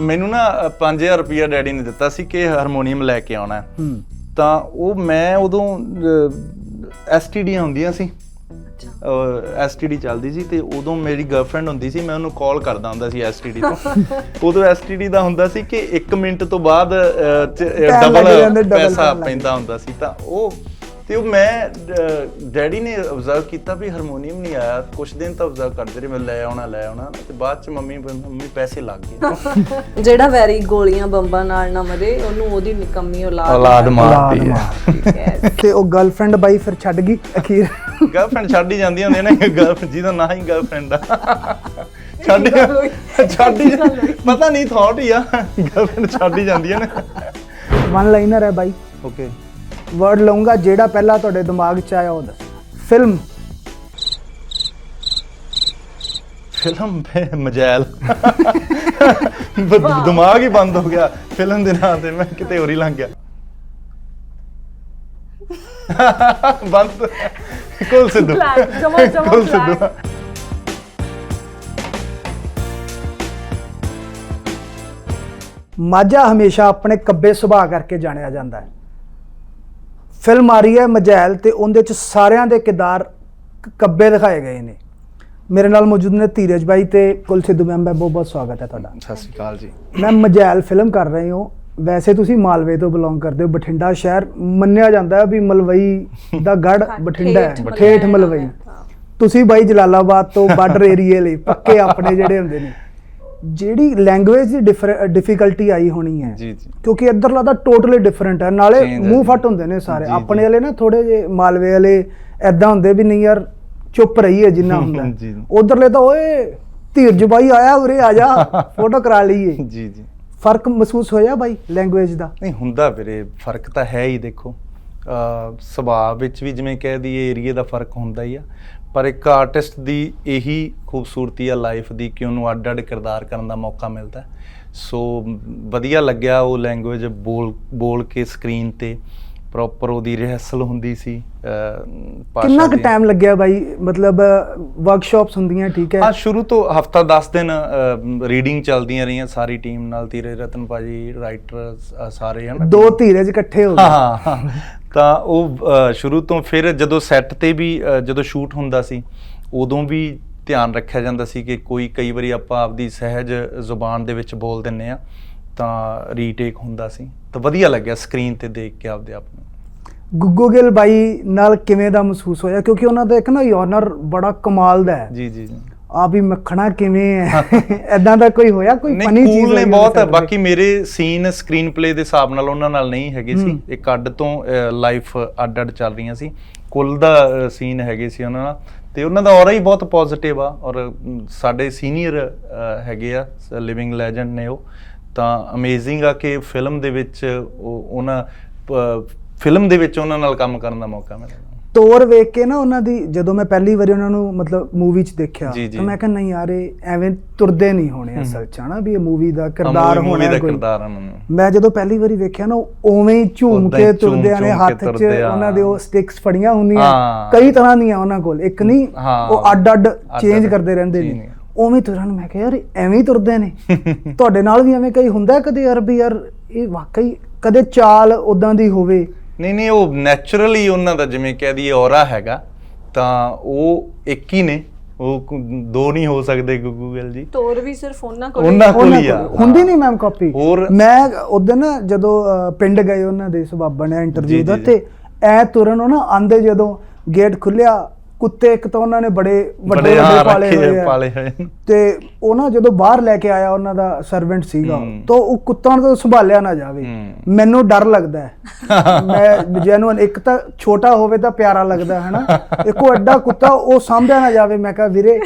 ਮੈਨੂੰ ਨਾ ਅ, 5000 ਰੁਪਇਆ ਡੈਡੀ ਨੇ ਦਿੱਤਾ ਸੀ ਕਿ ਹਾਰਮੋਨੀਅਮ ਲੈ ਕੇ ਆਉਣਾ ਹੈ। ਹੂੰ। ਤਾਂ ਉਹ ਮੈਂ ਉਦੋਂ ਐਸਟੀਡੀ ਹੁੰਦੀਆਂ ਸੀ। ਐਸਟੀਡੀ ਚੱਲਦੀ ਸੀ ਤੇ ਉਦੋਂ ਮੇਰੀ ਗਰਲਫ੍ਰੈਂਡ ਹੁੰਦੀ ਸੀ ਮੈਂ ਉਹਨੂੰ ਕਾਲ ਕਰਦਾ ਹੁੰਦਾ ਸੀ ਐਸਟੀਡੀ ਤੋਂ। ਉਦੋਂ ਐਸਟੀਡੀ ਦਾ ਹੁੰਦਾ ਸੀ ਕਿ 1 ਮਿੰਟ ਤੋਂ ਬਾਅਦ ਲੱਗ ਡਬਲ double ਪੈਸਾ ਲੱਗ ਪੈਂਦਾ ਹੁੰਦਾ ਸੀ। ਤਾਂ ਉਹ ਤੇ ਉਹ ਮੈਂ ਡੈਡੀ ਨੇ ਅਬਜ਼ਰਵ ਕੀਤਾ ਵੀ ਹਾਰਮੋਨੀਅਮ ਨਹੀਂ ਆਇਆ। ਕੁਝ ਦਿਨ ਤਾਂ ਅਬਜ਼ਰਵ ਕਰਦੇ ਰਹੇ ਮੈਂ ਲੈ ਆਉਣਾ ਲੈ ਆਉਣਾ। ਤੇ ਬਾਅਦ ਚ ਮੰਮੀ ਮੰਮੀ ਪੈਸੇ ਲੱਗ ਗਏ। ਜਿਹੜਾ ਵੈਰੀ ਗੋਲੀਆਂ ਬੰਬਾਂ ਨਾਲ ਨਾ ਮਰੇ ਉਹਨੂੰ ਉਹਦੀ ਨਿਕੰਮੀ ਔਲਾਦ ਔਲਾਦ ਮਾਰਦੀ ਹੈ। ਠੀਕ ਹੈ। ਤੇ ਉਹ ਗਰਲਫ੍ਰੈਂਡ ਬਾਈ ਫਿਰ ਛੱਡ ਗਈ ਅਖੀਰ? ਗਰਲਫ੍ਰੈਂਡ ਛੱਡ ਹੀ ਜਾਂਦੀਆਂ ਹੁੰਦੀਆਂ ਨੇ ਗਰਲਫ੍ਰੈਂਡ ਜਿਹਦਾ ਨਾਂ ਹੀ ਗਰਲਫ੍ਰੈਂਡ ਆ। ਛੱਡ ਛੱਡ ਹੀ ਪਤਾ ਨਹੀਂ ਥਾਟ ਹੀ ਆ। ਗਰਲਫ੍ਰੈਂਡ ਛੱਡ ਹੀ ਜਾਂਦੀਆਂ ਨੇ। ਵਨ ਲਾਈਨਰ ਹੈ ਬਾਈ। ਓਕੇ ਵਰਡ ਲਵਾਂਗਾ ਜਿਹੜਾ ਪਹਿਲਾਂ ਤੁਹਾਡੇ ਦਿਮਾਗ 'ਚ ਆਇਆ ਉਹ ਦੱਸ। ਫਿਲਮ ਫਿਲਮ ਮਜੈਲ। ਬ- ਦਿਮਾਗ ਹੀ ਬੰਦ ਹੋ ਗਿਆ। ਫਿਲਮ ਦੇ ਨਾਂ ਤੇ ਮੈਂ ਕਿਤੇ ਹੋਰ ਹੀ ਲੰਘ ਗਿਆ। ਬੰਦ। ਕੁਲ ਸਿੱਧੂ। ਕੁਲ ਸਿੱਧੂ। ਮਾਝਾ ਹਮੇਸ਼ਾ ਆਪਣੇ ਕੱਬੇ ਸੁਭਾਅ ਕਰਕੇ ਜਾਣਿਆ ਜਾਂਦਾ ਹੈ। ਫਿਲਮ ਆ ਰਹੀ ਹੈ ਮਜੈਲ ਤੇ ਉਹਦੇ ਚ ਸਾਰਿਆਂ ਦੇ ਕਿਰਦਾਰ ਕੱਬੇ ਦਿਖਾਏ ਗਏ ਨੇ। ਮੇਰੇ ਨਾਲ ਮੌਜੂਦ ਨੇ ਧੀਰਜ ਬਾਈ ਤੇ ਕੁਲ ਸਿੱਧੂ ਮੈਮ ਬਹੁਤ ਬਹੁਤ ਸਵਾਗਤ ਹੈ ਤੁਹਾਡਾ। ਸਤਿ ਸ਼੍ਰੀ ਅਕਾਲ ਜੀ। ਮੈਂ ਮਜੈਲ ਫਿਲਮ ਕਰ ਰਹੇ ਹਾਂ। ਵੈਸੇ ਤੁਸੀਂ ਮਾਲਵੇ ਤੋਂ ਬਿਲੋਂਗ ਕਰਦੇ ਹੋ ਬਠਿੰਡਾ ਸ਼ਹਿਰ। ਮੰਨਿਆ ਜਾਂਦਾ ਹੈ ਵੀ ਮਲਵਈ ਦਾ ਗੜ ਬਠਿੰਡਾ ਹੈ। ਠੇਠ ਮਲਵਈ। ਤੁਸੀਂ ਬਾਈ ਜਲਾਲਾਬਾਦ ਤੋਂ ਬਾਰਡਰ ਏਰੀਏ ਲਈ ਪੱਕੇ ਆਪਣੇ ਜਿਹੜੇ ਹੁੰਦੇ ਨੇ। ਜਿਹੜੀ ਲੈਂਗੁਏਜ ਦੀ ਡਿਫਿਕਲਟੀ ਆਈ ਹੋਣੀ ਹੈ। ਜੀ ਜੀ। ਕਿਉਂਕਿ ਇੱਧਰਲਾ ਤਾਂ ਟੋਟਲੀ ਡਿਫਰੈਂਟ ਹੈ। ਨਾਲੇ ਮੂੰਹ। ਫੱਟ ਹੁੰਦੇ ਨੇ ਸਾਰੇ। ਆਪਣੇ। ਵਾਲੇ ਨਾ ਥੋੜੇ ਜੇ ਮਾਲਵੇ ਵਾਲੇ ਐਦਾਂ ਹੁੰਦੇ ਵੀ ਨਹੀਂ ਯਾਰ ਚੁੱਪ ਰਹੀਏ ਜਿੰਨਾ ਹੁੰਦਾ। ਉਧਰਲੇ ਤਾਂ ਓਏ ਧੀਰਜ ਬਾਈ ਆਇਆ ਉਰੇ ਆ ਜਾ ਫੋਟੋ ਕਰਾ ਲਈਏ। ਜੀ ਜੀ। ਫ਼ਰਕ ਮਹਿਸੂਸ ਹੋਇਆ ਬਾਈ ਲੈਂਗੁਏਜ ਦਾ? ਨਹੀਂ ਹੁੰਦਾ ਵੀਰੇ। ਫ਼ਰਕ ਤਾਂ ਹੈ ਹੀ ਦੇਖੋ। ਸੁਭਾਅ ਵਿੱਚ ਵੀ ਜਿਵੇਂ ਕਹਿ ਦਈਏ ਏਰੀਏ ਦਾ ਫ਼ਰਕ ਹੁੰਦਾ ਹੀ ਆ। ਪਰ ਇੱਕ ਆਰਟਿਸਟ ਦੀ ਇਹੀ ਖੂਬਸੂਰਤੀ ਆ ਲਾਈਫ ਦੀ ਕਿ ਉਹਨੂੰ ਅੱਡ-ਅੱਡ ਕਿਰਦਾਰ ਕਰਨ ਦਾ ਮੌਕਾ ਮਿਲਦਾ। ਸੋ ਵਧੀਆ ਲੱਗਿਆ ਉਹ ਲੈਂਗੁਏਜ ਬੋਲ ਬੋਲ ਕੇ ਸਕਰੀਨ ਤੇ। ਪ੍ਰੋਪਰ ਉਹਦੀ ਰਿਹਰਸਲ ਹੁੰਦੀ ਸੀ ਕਿੰਨਾ ਕੁ। ਟਾਈਮ ਲੱਗਿਆ ਬਾਈ? ਮਤਲਬ ਵਰਕਸ਼ਾਪਸ ਹੁੰਦੀਆਂ ਠੀਕ ਹੈ? ਹਾਂ ਸ਼ੁਰੂ ਤੋਂ ਹਫਤਾ 10 ਦਿਨ ਰੀਡਿੰਗ ਚੱਲਦੀਆਂ ਰਹੀਆਂ ਸਾਰੀ ਟੀਮ ਨਾਲ ਤੀਰੇ ਰਤਨ ਭਾਜੀ ਰਾਈਟਰ ਸਾਰੇ ਹਨ? ਦੋ ਧੀਰਜ ਇਕੱਠੇ ਹੋ ਗਏ। ਹਾਂ। ਤਾਂ ਉਹ ਸ਼ੁਰੂ ਤੋਂ ਫਿਰ ਜਦੋਂ ਸੈੱਟ ਤੇ ਵੀ ਜਦੋਂ ਸ਼ੂਟ ਹੁੰਦਾ ਸੀ ਉਦੋਂ ਵੀ ਧਿਆਨ ਰੱਖਿਆ ਜਾਂਦਾ ਸੀ ਕਿ ਕੋਈ ਕਈ ਵਾਰੀ ਆਪਾਂ ਆਪਦੀ ਸਹਿਜ ਜ਼ੁਬਾਨ ਦੇ ਵਿੱਚ ਬੋਲ ਦਿੰਨੇ ਆ ਤਾਂ ਰੀਟੇਕ ਹੁੰਦਾ ਸੀ। ਤਾਂ ਵਧੀਆ ਲੱਗਿਆ ਸਕਰੀਨ ਤੇ ਦੇਖ ਕੇ ਆਪਦੇ ਆਪ ਨੂੰ। ਗੁੱਗੂ ਗਿੱਲ ਬਾਈ ਨਾਲ ਕਿਵੇਂ ਦਾ ਮਹਿਸੂਸ ਹੋਇਆ? ਕਿਉਂਕਿ ਉਹਨਾਂ ਦਾ ਇੱਕ ਨਾ ਯੋਨਰ ਬੜਾ ਕਮਾਲ ਦਾ ਹੈ। ਜੀ ਜੀ ਜੀ। ਆ ਵੀ ਮੱਖਣਾ ਕਿਵੇਂ ਹੈ? ਐਦਾਂ ਦਾ ਕੋਈ ਹੋਇਆ? ਕੋਈ ਨਹੀਂ ਫਨੀ ਚੀਜ਼ cool ਨੇ ਬਹੁਤ ਹੈ। ਬਾਕੀ ਮੇਰੇ ਸੀਨ ਸਕਰੀਨ ਪਲੇ ਦੇ ਹਿਸਾਬ ਨਾਲ ਉਹਨਾਂ ਨਾਲ ਨਹੀਂ ਹੈਗੇ ਸੀ। ਇੱਕ ਅੱਡ ਤੋਂ ਲਾਈਫ ਅੱਡ ਅੱਡ ਚੱਲ ਰਹੀਆਂ ਸੀ। ਕੁੱਲ ਦਾ ਸੀਨ ਹੈਗੇ ਸੀ ਉਹਨਾਂ ਨਾਲ। ਤੇ ਉਹਨਾਂ ਦਾ ਔਰਾ ਹੀ ਬਹੁਤ ਪੋਜ਼ਿਟਿਵ ਆ। ਔਰ ਸਾਡੇ ਸੀਨੀਅਰ ਹੈਗੇ ਆ। ਲਿਵਿੰਗ ਲੈਜੈਂਡ ਨੇ ਉਹ। ਤਾਂ ਅਮੇਜ਼ਿੰਗ ਆ ਕਿ ਫਿਲਮ ਦੇ ਵਿੱਚ ਉਹ ਉਹਨਾਂ ਫਿਲਮ ਦੇ ਵਿੱਚ ਉਹਨਾਂ ਨਾਲ ਕੰਮ ਕਰਨ ਦਾ ਮੌਕਾ ਮਿਲਿਆ ਤੋਰ ਵੇਖ ਕੇ ਨਾ ਉਹਨਾਂ ਦੀ ਜਦੋਂ ਮੈਂ ਪਹਿਲੀ ਵਾਰੀ ਉਹਨਾਂ ਨੂੰ ਮਤਲਬ ਮੂਵੀ 'ਚ ਦੇਖਿਆ। ਤਾਂ ਮੈਂ ਕਿਹਾ ਨਹੀਂ ਯਾਰ ਇਹ ਐਵੇਂ ਤੁਰਦੇ ਨਹੀਂ ਹੋਣੇ ਅਸਲ 'ਚ ਹਨਾ ਵੀ ਇਹ ਮੂਵੀ ਦਾ ਕਿਰਦਾਰ ਹੋਣਾ ਹੈ ਕੋਈ ਮੈਂ ਜਦੋਂ ਪਹਿਲੀ ਵਾਰੀ ਵੇਖਿਆ ਨਾ ਉਵੇਂ ਹੀ ਝੂਮ ਕੇ ਤੁਰਦੇ ਨੇ ਝੂਮ ਕੇ ਹੱਥ 'ਚ। ਉਹਨਾਂ ਦੇ ਉਹ ਸਟਿਕਸ ਫੜੀਆਂ ਹੁੰਦੀਆਂ। ਕਈ ਤਰ੍ਹਾਂ ਦੀਆਂ ਉਹਨਾਂ ਕੋਲ ਇੱਕ ਨਹੀਂ। ਉਹ ਅੱਡ-ਅੱਡ ਅੱਡ-ਅੱਡ ਚੇਂਜ ਕਰਦੇ ਰਹਿੰਦੇ ਨੇ। ਉਵੇਂ ਤੁਰਨ ਮੈਂ ਕਿਹਾ ਯਾਰ ਐਵੇਂ ਹੀ ਤੁਰਦੇ ਨੇ। ਤੁਹਾਡੇ ਨਾਲ ਵੀ ਐਵੇਂ ਕਈ ਹੁੰਦਾ ਕਦੇ ਯਾਰ ਵੀ ਯਾਰ ਇਹ ਵਾਕਈ ਕਦੇ ਚਾਲ ਉਦਾਂ ਦੀ ਹੋਵੇ? ਨਹੀਂ ਨਹੀਂ ਉਹ ਨੈਚੁਰਲੀ ਉਹਨਾਂ ਦਾ ਜਿਵੇਂ ਕਹਿ ਦਈਏ ਔਰਾ ਹੈਗਾ ਤਾਂ ਉਹ ਇੱਕ ਹੀ ਨੇ। ਉਹ ਦੋ ਨਹੀਂ ਹੋ ਸਕਦੇ ਗੁੱਗੂ ਗਿੱਲ ਜੀ। ਤੋਰ ਵੀ ਸਿਰਫ ਉਹਨਾਂ ਕੋਲ ਉਹਨਾਂ ਕੋਲ ਉਹਨਾਂ ਹੀ ਆ। ਹੁੰਦੀ ਨਹੀਂ ਮੈਮ ਕਾਪੀ ਮੈਂ ਉਦੋਂ ਨਾ ਜਦੋਂ ਪਿੰਡ ਗਏ ਉਹਨਾਂ ਦੇ ਸੁਬਾਬਾ ਨੇ ਇੰਟਰਵਿਊ ਦਾ ਤੇ ਐ ਤੁਰਨ ਉਹ ਨਾ ਆਂਦੇ ਜਦੋਂ ਗੇਟ ਖੁੱਲਿਆ ਕੁੱਤੇ ਇੱਕ ਤਾਂ ਉਹਨਾਂ ਨੇ ਬੜੇ ਵੱਡੇ ਬੜੇ ਹਾਂ ਵੱਡੇ ਪਾਲੇ ਰੱਖੇ ਹੋਏ ਆ ਪਾਲੇ ਹੋਏ। ਤੇ ਉਹ ਨਾ ਜਦੋਂ ਬਾਹਰ ਲੈ ਕੇ ਆਇਆ ਉਹਨਾਂ ਦਾ ਸਰਵੈਂਟ ਸੀਗਾ। ਤਾਂ ਉਹ ਕੁੱਤਾ ਨੂੰ ਸੰਭਾਲਿਆ ਨਾ ਜਾਵੇ। ਮੈਨੂੰ ਡਰ ਲੱਗਦਾ ਹੈ ਮੈਂ ਜੈਨੂਅਨ ਇੱਕ ਤਾਂ ਛੋਟਾ ਹੋਵੇ ਤਾਂ ਪਿਆਰਾ ਲੱਗਦਾ ਹੈ ਨਾ ਇੱਕ ਐਡਾ ਕੁੱਤਾ ਉਹ ਸਾਂਭਿਆ ਨਾ ਜਾਵੇ ਮੈਂ ਕਿਹਾ ਵੀਰੇ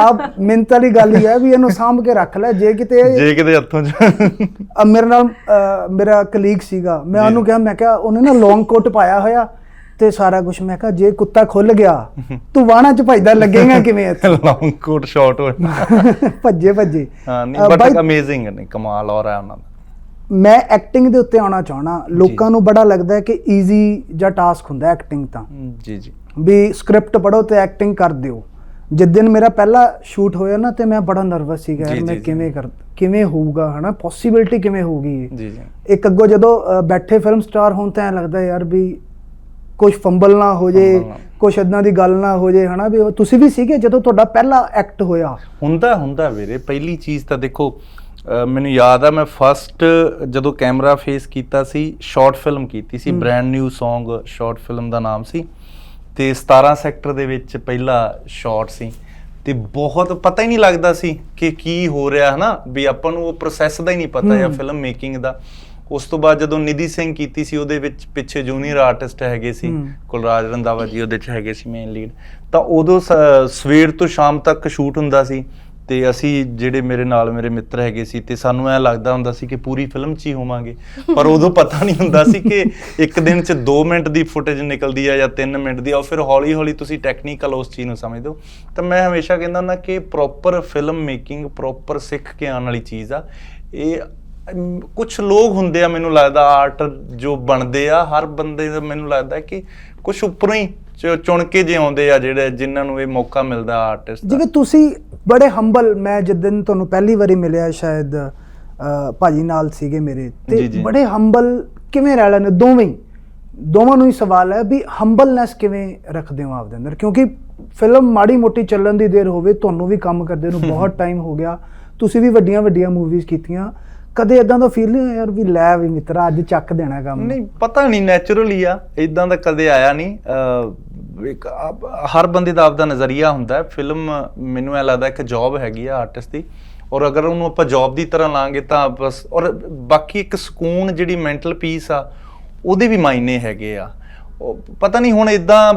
ਆਪ ਮਿੰਤ ਵਾਲੀ ਗੱਲ ਹੀ ਹੈ ਵੀ ਇਹਨੂੰ ਸਾਂਭ ਕੇ ਰੱਖ ਲੈ ਜੇ ਕਿਤੇ ਜੇ ਕਿਤੇ ਹੱਥੋਂ ਚ ਅ, ਮੇਰੇ ਨਾਲ ਮੇਰਾ ਕਲੀਗ ਸੀਗਾ ਮੈਂ। ਉਹਨੂੰ ਕਿਹਾ ਮੈਂ ਕਿਹਾ ਉਹਨੇ ਨਾ ਲੌਂਗ ਕੋਟ ਪਾਇਆ ਹੋਇਆ ਤੇ ਸਾਰਾ ਕੁਝ ਮੈਂ ਕਿਹਾ ਜੇ ਕੁੱਤਾ ਖੁੱਲ ਗਿਆ ਤੂੰ ਵਾਣਾ ਚ ਭੱਜਦਾ ਲੱਗੇਗਾ ਕਿਵੇਂ ਇੱਥੇ? ਲੌਂਗ ਕੋਟ ਸ਼ਾਰਟ ਹੋਇਆ ਭੱਜੇ ਭੱਜੇ। ਹਾਂ ਨਹੀਂ ਬਟ ਅਮੇਜ਼ਿੰਗ ਨੇ ਕਮਾਲ ਔਰਾ ਉਹਨਾਂ ਦਾ। ਮੈਂ ਐਕਟਿੰਗ ਦੇ ਉੱਤੇ ਆਉਣਾ ਚਾਹਣਾ ਲੋਕਾਂ ਨੂੰ ਬੜਾ ਲੱਗਦਾ ਹੈ ਕਿ ਈਜ਼ੀ ਜਾਂ ਟਾਸਕ ਹੁੰਦਾ ਐਕਟਿੰਗ ਤਾਂ। ਜੀ ਜੀ। ਵੀ ਸਕ੍ਰਿਪਟ ਪੜੋ ਤੇ ਐਕਟਿੰਗ ਕਰ ਦਿਓ। ਜਿੱਦਨ ਮੇਰਾ ਪਹਿਲਾ ਸ਼ੂਟ ਹੋਇਆ ਨਾ ਤੇ ਮੈਂ ਬੜਾ ਨਰਵਸ ਸੀਗਾ ਯਾਰ ਮੈਂ। ਕਿਵੇਂ ਕਰ ਕਿਵੇਂ ਹੋਊਗਾ ਹਨਾ? ਪੋਸਿਬਿਲਿਟੀ ਕਿਵੇਂ ਹੋਊਗੀ? ਜੀ ਜੀ। ਇੱਕ ਅੱਗੋਂ ਜਦੋਂ ਬੈਠੇ ਫਿਲਮ ਸਟਾਰ ਹੋਣ ਤਾਂ ਐਂ ਲੱਗਦਾ ਯਾਰ ਵੀ ਕੁਝ ਫੰਬਲ ਨਾ ਹੋ ਜੇ। ਕੁਝ ਇਦਾਂ ਦੀ ਗੱਲ ਨਾ ਹੋ ਜੇ ਹਨਾ ਵੀ ਤੁਸੀਂ ਵੀ ਸੀਗੇ ਜਦੋਂ ਤੁਹਾਡਾ ਪਹਿਲਾ ਐਕਟ ਹੋਇਆ? ਹੁੰਦਾ ਹੁੰਦਾ ਵੀਰੇ। ਪਹਿਲੀ ਚੀਜ਼ ਤਾਂ ਦੇਖੋ ਮੈਨੂੰ ਯਾਦ ਆ ਮੈਂ ਫਸਟ ਜਦੋਂ ਕੈਮਰਾ ਫੇਸ ਕੀਤਾ ਸੀ ਸ਼ਾਰਟ ਫਿਲਮ ਕੀਤੀ ਸੀ brand new Song short film ਦਾ ਨਾਮ ਸੀ। ਤੇ 17 ਸੈਕਟਰ ਦੇ ਵਿੱਚ ਪਹਿਲਾ ਸ਼ਾਟ ਸੀ। ਤੇ ਬਹੁਤ ਪਤਾ ਹੀ ਨਹੀਂ ਲੱਗਦਾ ਸੀ ਕਿ ਕੀ ਹੋ ਰਿਹਾ ਹਨਾ? ਵੀ ਆਪਾਂ ਨੂੰ ਉਹ ਪ੍ਰੋਸੈਸ ਦਾ ਹੀ ਨਹੀਂ ਪਤਾ ਜਾਂ। ਫਿਲਮ ਮੇਕਿੰਗ ਦਾ। ਉਸ ਤੋਂ ਬਾਅਦ ਜਦੋਂ ਨਿਧੀ ਸਿੰਘ ਕੀਤੀ ਸੀ ਉਹਦੇ ਵਿੱਚ ਪਿੱਛੇ ਜੂਨੀਅਰ ਆਰਟਿਸਟ ਹੈਗੇ ਸੀ। ਕੁਲਰਾਜ ਰੰਦਾਵਾ ਜੀ ਉਹਦੇ ਚ ਹੈਗੇ ਸੀ ਮੇਨ ਲੀਡ ਤਾਂ ਉਦੋਂ ਸਵੇਰ ਤੋਂ ਸ਼ਾਮ ਤੱਕ ਸ਼ੂਟ ਹੁੰਦਾ ਸੀ ਤੇ ਅਸੀਂ ਜਿਹੜੇ ਮੇਰੇ ਨਾਲ ਮੇਰੇ ਮਿੱਤਰ ਹੈਗੇ ਸੀ ਤੇ ਸਾਨੂੰ ਐ ਲੱਗਦਾ ਹੁੰਦਾ ਸੀ ਕਿ ਪੂਰੀ ਫਿਲਮ 'ਚ ਹੀ ਹੋਵਾਂਗੇ। ਪਰ ਉਦੋਂ ਪਤਾ ਨਹੀਂ ਹੁੰਦਾ ਸੀ ਕਿ ਇੱਕ ਦਿਨ 'ਚ 2 ਮਿੰਟ ਦੀ ਫੁਟੇਜ ਨਿਕਲਦੀ ਆ ਜਾਂ 3 ਮਿੰਟ ਦੀ ਆ ਉਹ ਫਿਰ ਹੌਲੀ ਹੌਲੀ ਤੁਸੀਂ ਟੈਕਨੀਕਲ ਉਸ ਚੀਜ਼ ਨੂੰ ਸਮਝਦੇ ਹੋ। ਤਾਂ ਮੈਂ ਹਮੇਸ਼ਾ ਕਹਿੰਦਾ ਹੁੰਦਾ ਕਿ ਪ੍ਰੋਪਰ ਫਿਲਮ ਮੇਕਿੰਗ ਪ੍ਰੋਪਰ ਸਿੱਖ ਕੇ ਆਉਣ ਵਾਲੀ ਚੀਜ਼ ਆ। ਇਹ ਕੁਝ ਲੋਕ ਹੁੰਦੇ ਆ ਮੈਨੂੰ ਲੱਗਦਾ ਆਰਟ ਜੋ ਬਣਦੇ ਆ ਹਰ ਬੰਦੇ ਦਾ ਮੈਨੂੰ ਲੱਗਦਾ ਕਿ ਕੁਝ ਉੱਪਰੋਂ ਹੀ ਚੁਣ ਕੇ ਜੇ ਆਉਂਦੇ ਆ ਜਿਹੜੇ ਜਿਨ੍ਹਾਂ ਨੂੰ ਇਹ ਮੌਕਾ ਮਿਲਦਾ ਆਰਟਿਸਟ ਜਿਵੇਂ ਤੁਸੀਂ ਬੜੇ ਹੰਬਲ ਮੈਂ ਜਿੱਦਨ ਤੁਹਾਨੂੰ ਪਹਿਲੀ ਵਾਰੀ ਮਿਲਿਆ ਸ਼ਾਇਦ ਭਾਜੀ ਨਾਲ ਸੀਗੇ ਮੇਰੇ ਤੇ। ਬੜੇ ਹੰਬਲ ਕਿਵੇਂ ਰਹਿ ਲੈਂਦੇ ਦੋਵੇਂ ਦੋਵਾਂ ਨੂੰ ਹੀ ਸਵਾਲ ਹੈ ਵੀ ਹੰਬਲਨੈਸ ਕਿਵੇਂ ਰੱਖਦੇ ਹੋ ਆਪਦੇ ਅੰਦਰ? ਕਿਉਂਕਿ ਫਿਲਮ ਮਾੜੀ ਮੋਟੀ ਚੱਲਣ ਦੀ ਦੇਰ ਹੋਵੇ ਤੁਹਾਨੂੰ ਵੀ ਕੰਮ ਕਰਦੇ ਨੂੰ ਬਹੁਤ ਟਾਈਮ ਹੋ ਗਿਆ। ਤੁਸੀਂ ਵੀ ਵੱਡੀਆਂ ਵੱਡੀਆਂ ਮੂਵੀਜ਼ ਕੀਤੀਆਂ। ਕਦੇ ਇਦਾਂ ਦਾ ਫੀਲ ਨਹੀਂ ਹੋਇਆ ਯਾਰ ਵੀ ਲੈ ਵੀ ਮਿੱਤਰਾ, ਅੱਜ ਚੱਕ ਦੇਣਾ ਕੰਮ। ਨਹੀਂ, ਪਤਾ ਨਹੀਂ ਨੈਚੁਰਲੀ ਆ ਇਦਾਂ ਦਾ ਕਦੇ ਆਇਆ ਨਹੀਂ। ਇੱਕ ਹਰ ਬੰਦੇ ਦਾ ਆਪਦਾ ਨਜ਼ਰੀਆ ਹੁੰਦਾ ਹੈ। ਫਿਲਮ ਮੈਨੂੰ ਐ ਲੱਗਦਾ ਇੱਕ ਜੌਬ ਹੈਗੀ ਆ ਆਰਟਿਸਟ ਦੀ। ਔਰ ਅਗਰ ਉਹਨੂੰ ਆਪਾਂ ਜੌਬ ਦੀ ਤਰ੍ਹਾਂ ਲਾਂਗੇ ਤਾਂ ਬਸ, ਔਰ ਬਾਕੀ ਇੱਕ ਸਕੂਨ ਜਿਹੜੀ ਮੈਂਟਲ ਪੀਸ ਆ, ਉਹਦੇ ਵੀ ਮਾਇਨੇ ਹੈਗੇ ਆ। ਉਹ, ਪਤਾ ਨਹੀਂ ਹੁਣ ਇਦਾਂ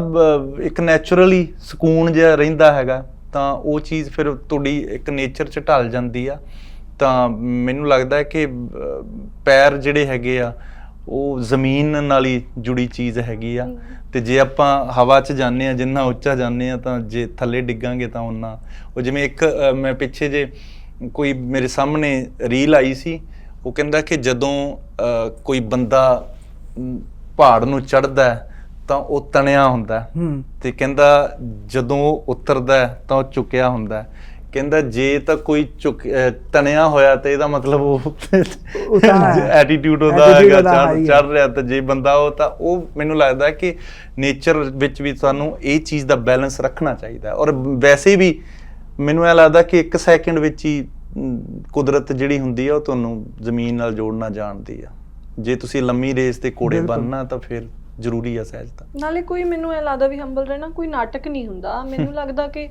ਇੱਕ ਨੈਚੁਰਲੀ ਸਕੂਨ ਜਿਹਾ ਰਹਿੰਦਾ ਹੈਗਾ, ਤਾਂ ਉਹ ਚੀਜ਼ ਫਿਰ ਤੁਹਾਡੀ ਇੱਕ ਨੇਚਰ ਚ ਢਲ ਜਾਂਦੀ ਆ। ਤਾਂ ਮੈਨੂੰ ਲੱਗਦਾ ਹੈ ਕਿ ਪੈਰ ਜਿਹੜੇ ਹੈਗੇ ਆ ਉਹ ਜ਼ਮੀਨ ਨਾਲ ਹੀ ਜੁੜੀ ਚੀਜ਼ ਹੈਗੀ ਆ। ਤੇ ਜੇ ਆਪਾਂ ਹਵਾ 'ਚ ਜਾਂਦੇ ਆ ਜਿੰਨਾ ਉੱਚਾ ਜਾਂਦੇ ਆ ਤਾਂ ਜੇ ਥੱਲੇ ਡਿੱਗਾਂਗੇ ਤਾਂ ਉਹਨਾਂ ਉਹ ਜਿਵੇਂ ਇੱਕ ਮੈਂ ਪਿੱਛੇ ਜੇ ਕੋਈ ਮੇਰੇ ਸਾਹਮਣੇ ਰੀਲ ਆਈ ਸੀ ਉਹ ਕਹਿੰਦਾ ਕਿ ਜਦੋਂ ਕੋਈ ਬੰਦਾ ਪਹਾੜ ਨੂੰ ਚੜਦਾ ਤਾਂ ਉਹ ਤਣਿਆ ਹੁੰਦਾ ਤੇ ਕਹਿੰਦਾ ਜਦੋਂ ਉਤਰਦਾ ਤਾਂ ਉਹ ਝੁਕਿਆ ਹੁੰਦਾ। ਕਹਿੰਦਾ ਜੇ ਤਾਂ ਕੋਈ ਤਣਿਆ ਹੋਇਆ ਤੇ ਇਹਦਾ ਮਤਲਬ ਉਹ। ਐਟੀਟਿਊਡ ਉਹਦਾ ਹੈਗਾ। ਚੜ ਰਿਹਾ ਤੇ ਜੇ ਬੰਦਾ ਉਹ ਤਾਂ ਉਹ ਮੈਨੂੰ ਲੱਗਦਾ ਹੈ ਕਿ ਨੇਚਰ ਵਿੱਚ ਵੀ ਸਾਨੂੰ ਇਹ ਚੀਜ਼ ਦਾ ਬੈਲੈਂਸ ਰੱਖਣਾ ਚਾਹੀਦਾ ਹੈ ਔਰ ਵੈਸੇ ਵੀ ਮੈਨੂੰ ਇਹ ਲੱਗਦਾ ਕਿ ਇੱਕ ਸੈਕਿੰਡ ਵਿੱਚ ਹੀ ਕੁਦਰਤ ਜਿਹੜੀ ਹੁੰਦੀ ਆ ਉਹ ਤੁਹਾਨੂੰ ਜ਼ਮੀਨ ਨਾਲ ਜੋੜਨਾ ਜਾਣਦੀ ਆ ਜੇ ਤੁਸੀਂ ਲੰਮੀ ਰੇਸ ਤੇ ਕੋੜੇ। ਬਣਨਾ ਤਾਂ ਫਿਰ ਜ਼ਰੂਰੀ ਆ ਸਹਿਜਤਾ ਨਾਲੇ ਕੋਈ ਮੈਨੂੰ ਐ ਲੱਗਦਾ ਵੀ ਹੰਬਲ ਰਹਿਣਾ ਕੋਈ ਨਾਟਕ ਨਹੀਂ ਹੁੰਦਾ ਮੈਨੂੰ ਲੱਗਦਾ ਕਿ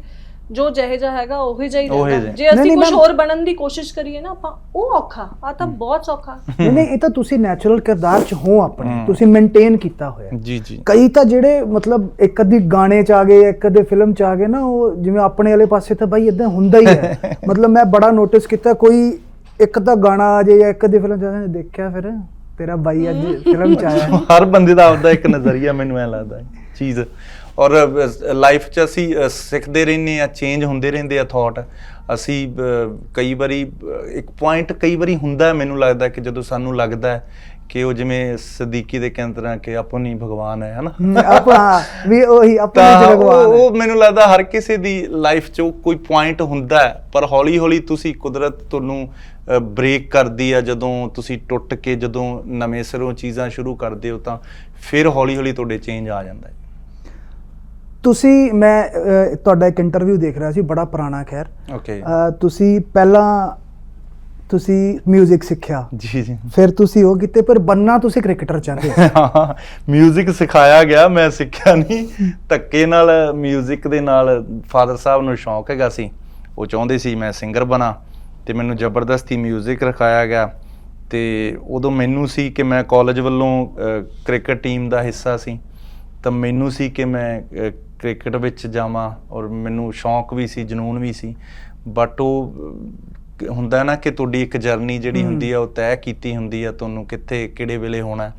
ਜੋ ਜਿਹੇ ਹੈਗਾ ਉਹੀ ਜਿਹਾ ਹੀ ਉਹੀ ਰਹਿੰਦਾ। ਜਿਹਾ। ਜੇ ਨਹੀਂ, ਅਸੀਂ ਨਹੀਂ, ਕੁਝ ਹੋਰ ਬਣਨ ਦੀ ਕੋਸ਼ਿਸ਼ ਕਰੀਏ ਨਾ ਆਪਾਂ ਉਹ ਔਖਾ ਆ ਤਾਂ ਬਹੁਤ ਸੌਖਾ। ਨਹੀਂ ਨਹੀਂ ਇਹ ਤਾਂ ਤੁਸੀਂ ਨੈਚੁਰਲ ਕਿਰਦਾਰ ਚ ਹੋ ਆਪਣੇ। ਹਮ। ਤੁਸੀਂ ਮੇਨਟੇਨ ਕੀਤਾ ਹੋਇਆ। ਜੀ ਜੀ। ਕਈ ਤਾਂ ਜਿਹੜੇ ਮਤਲਬ ਇੱਕ ਅੱਧੀ ਗਾਣੇ ਚ ਆ ਗਏ ਇੱਕ ਅੱਧੇ ਫਿਲਮ ਚ ਆ ਗਏ ਨਾ ਉਹ ਜਿਵੇਂ ਆਪਣੇ ਵਾਲੇ ਪਾਸੇ ਤਾਂ ਬਾਈ ਇਦਾਂ ਹੁੰਦਾ ਹੀ ਹੈ। ਮਤਲਬ ਮੈਂ ਬੜਾ ਨੋਟਿਸ ਕੀਤਾ ਕੋਈ ਇੱਕ ਤਾਂ ਗਾਣਾ ਆ ਜੇ ਜਾਂ ਇੱਕ ਅੱਧੀ ਫਿਲਮ ਚ ਆ ਜਾਏ, ਦੇਖਿਆ ਫਿਰ ਤੇਰਾ ਬਾਈ ਅੱਜ ਫਿਲਮ ਚ ਆਇਆ। ਹਰ ਬੰਦੇ ਦਾ ਆਪਦਾ ਇੱਕ ਨਜ਼ਰੀਆ ਮੈਨੂੰ ਐ ਲੱਗਦਾ ਹੈ ਚੀਜ਼। ਔਰ ਲਾਈਫ 'ਚ ਅਸੀਂ ਸਿੱਖਦੇ ਰਹਿੰਦੇ ਆ ਚੇਂਜ ਹੁੰਦੇ ਰਹਿੰਦੇ ਆ ਥਾਟ ਅਸੀਂ ਕਈ ਵਾਰੀ ਇੱਕ ਪੁਆਇੰਟ ਕਈ ਵਾਰੀ ਹੁੰਦਾ ਮੈਨੂੰ ਲੱਗਦਾ ਕਿ ਜਦੋਂ ਸਾਨੂੰ ਲੱਗਦਾ ਕਿ ਉਹ ਜਿਵੇਂ ਸਦੀਕੀ ਦੇ ਕਹਿੰਦੇ ਕਿ ਆਪੋ ਹੀ ਭਗਵਾਨ ਹੈ ਹਨਾ? ਆਪਣਾ ਵੀ ਉਹੀ ਆਪਣੇ ਚ ਭਗਵਾਨ ਹੈ। ਉਹ ਮੈਨੂੰ ਲੱਗਦਾ ਹਰ ਕਿਸੇ ਦੀ ਲਾਈਫ 'ਚ ਕੋਈ ਪੁਆਇੰਟ ਹੁੰਦਾ ਪਰ ਹੌਲੀ ਹੌਲੀ ਤੁਸੀਂ ਕੁਦਰਤ ਤੁਹਾਨੂੰ ਬ੍ਰੇਕ ਕਰਦੀ ਆ ਜਦੋਂ ਤੁਸੀਂ ਟੁੱਟ ਕੇ ਜਦੋਂ ਨਵੇਂ ਸਿਰੋਂ ਚੀਜ਼ਾਂ ਸ਼ੁਰੂ ਕਰਦੇ ਹੋ ਤਾਂ ਫਿਰ ਹੌਲੀ ਹੌਲੀ ਤੁਹਾਡੇ ਚੇਂਜ ਆ ਜਾਂਦਾ ਹੈ। ਤੁਸੀਂ ਮੈਂ ਅਹ, ਤੁਹਾਡਾ ਇੱਕ ਇੰਟਰਵਿਊ ਦੇਖ ਰਿਹਾ ਸੀ ਬੜਾ ਪੁਰਾਣਾ ਖੈਰ। ਓਕੇ ਅਹ, ਤੁਸੀਂ ਪਹਿਲਾਂ ਤੁਸੀਂ 뮤직 ਸਿੱਖਿਆ। ਜੀ ਜੀ। ਫਿਰ ਤੁਸੀਂ ਉਹ ਕੀਤੇ ਪਰ ਬੰਨਾ ਤੁਸੀਂ ਕ੍ਰਿਕਟਰ ਚਾਹੁੰਦੇ ਸੀ। ਮਿਊਜ਼ਿਕ ਸਿਖਾਇਆ ਗਿਆ ਮੈਂ ਸਿੱਖਿਆ ਨਹੀਂ। ਧੱਕੇ ਨਾਲ ਮਿਊਜ਼ਿਕ ਦੇ ਨਾਲ ਫਾਦਰ ਸਾਹਿਬ ਨੂੰ ਸ਼ੌਂਕ ਹੈਗਾ ਸੀ। ਉਹ ਚਾਹੁੰਦੇ ਸੀ ਮੈਂ ਸਿੰਗਰ ਬਣਾ ਤੇ ਮੈਨੂੰ ਜ਼ਬਰਦਸਤੀ ਮਿਊਜ਼ਿਕ ਰਖਾਇਆ ਗਿਆ। ਤੇ ਉਦੋਂ ਮੈਨੂੰ ਸੀ ਕਿ ਮੈਂ ਕਾਲਜ ਵੱਲੋਂ ਕ੍ਰਿਕਟ ਟੀਮ ਦਾ ਹਿੱਸਾ ਸੀ। ਤਾਂ ਮੈਨੂੰ ਸੀ ਕਿ ਮੈਂ ਕ੍ਰਿਕਟ ਵਿੱਚ ਜਾਵਾਂ ਔਰ ਮੈਨੂੰ ਸ਼ੌਂਕ ਵੀ ਸੀ ਜਨੂਨ ਵੀ ਸੀ। ਬਟ ਉਹ ਹੁੰਦਾ ਨਾ ਕਿ ਤੁਹਾਡੀ ਇੱਕ ਜਰਨੀ ਜਿਹੜੀ। ਹੁੰਦੀ ਆ ਉਹ ਤੈਅ ਕੀਤੀ ਹੁੰਦੀ ਆ ਤੁਹਾਨੂੰ ਕਿੱਥੇ ਕਿਹੜੇ ਵੇਲੇ ਹੋਣਾ।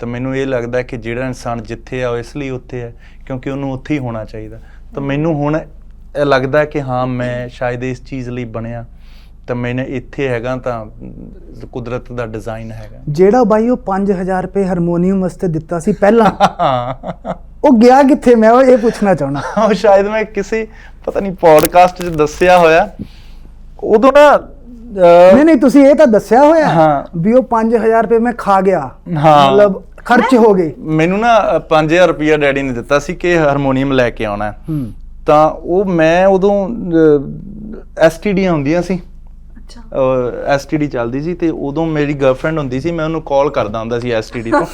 ਤਾਂ ਮੈਨੂੰ ਇਹ ਲੱਗਦਾ ਕਿ ਜਿਹੜਾ ਇਨਸਾਨ ਜਿੱਥੇ ਆ ਉਹ ਇਸ ਲਈ ਉੱਥੇ ਹੈ ਕਿਉਂਕਿ ਉਹਨੂੰ ਉੱਥੇ ਹੀ ਹੋਣਾ ਚਾਹੀਦਾ। ਤਾਂ ਮੈਨੂੰ ਹੁਣ ਇਹ ਲੱਗਦਾ ਕਿ ਹਾਂ ਮੈਂ ਸ਼ਾਇਦ ਇਸ ਚੀਜ਼ ਲਈ ਬਣਿਆ। ਤਾਂ ਮੈਨੇ ਇੱਥੇ ਹੈਗਾ ਤਾਂ ਕੁਦਰਤ ਦਾ ਡਿਜ਼ਾਈਨ ਹੈਗਾ। ਜਿਹੜਾ ਬਾਈ ਉਹ 5000 ਰੁਪਏ ਹਾਰਮੋਨੀਅਮ ਵਾਸਤੇ ਦਿੱਤਾ ਸੀ ਪਹਿਲਾਂ। ਉਹ ਗਿਆ ਕਿੱਥੇ? ਮੈਂ ਉਹ ਇਹ ਪੁੱਛਣਾ ਚਾਹੁੰਦਾ। ਉਹ ਸ਼ਾਇਦ ਮੈਂ ਕਿਸੇ ਪਤਾ ਨਹੀਂ ਪੋਡਕਾਸਟ 'ਚ ਦੱਸਿਆ ਹੋਇਆ। ਉਦੋਂ ਨਾ ਨਹੀਂ ਨਹੀਂ ਤੁਸੀਂ ਇਹ ਤਾਂ ਦੱਸਿਆ ਹੋਇਆ ਹਾਂ। ਵੀ ਉਹ 5000 ਰੁਪਏ ਮੈਂ ਖਾ ਗਿਆ। ਹਾਂ। ਮਤਲਬ ਖਰਚ ਹੋ ਗਏ। ਮੈਨੂੰ ਨਾ ਅ, 5000 ਰੁਪਇਆ ਡੈਡੀ ਨੇ ਦਿੱਤਾ ਸੀ ਕਿ ਹਾਰਮੋਨੀਅਮ ਲੈ ਕੇ ਆਉਣਾ ਤਾਂ ਉਹ ਮੈਂ ਉਦੋਂ ਐਸਟੀਡੀਆਂ ਹੁੰਦੀਆਂ ਸੀ। ਐਸਟੀਡੀ ਚੱਲਦੀ ਸੀ ਤੇ ਉਦੋਂ ਮੇਰੀ ਗਰਲਫ੍ਰੈਂਡ ਹੁੰਦੀ ਸੀ ਮੈਂ ਉਹਨੂੰ ਕਾਲ ਕਰਦਾ ਹੁੰਦਾ ਸੀ ਐਸਟੀਡੀ ਤੋਂ।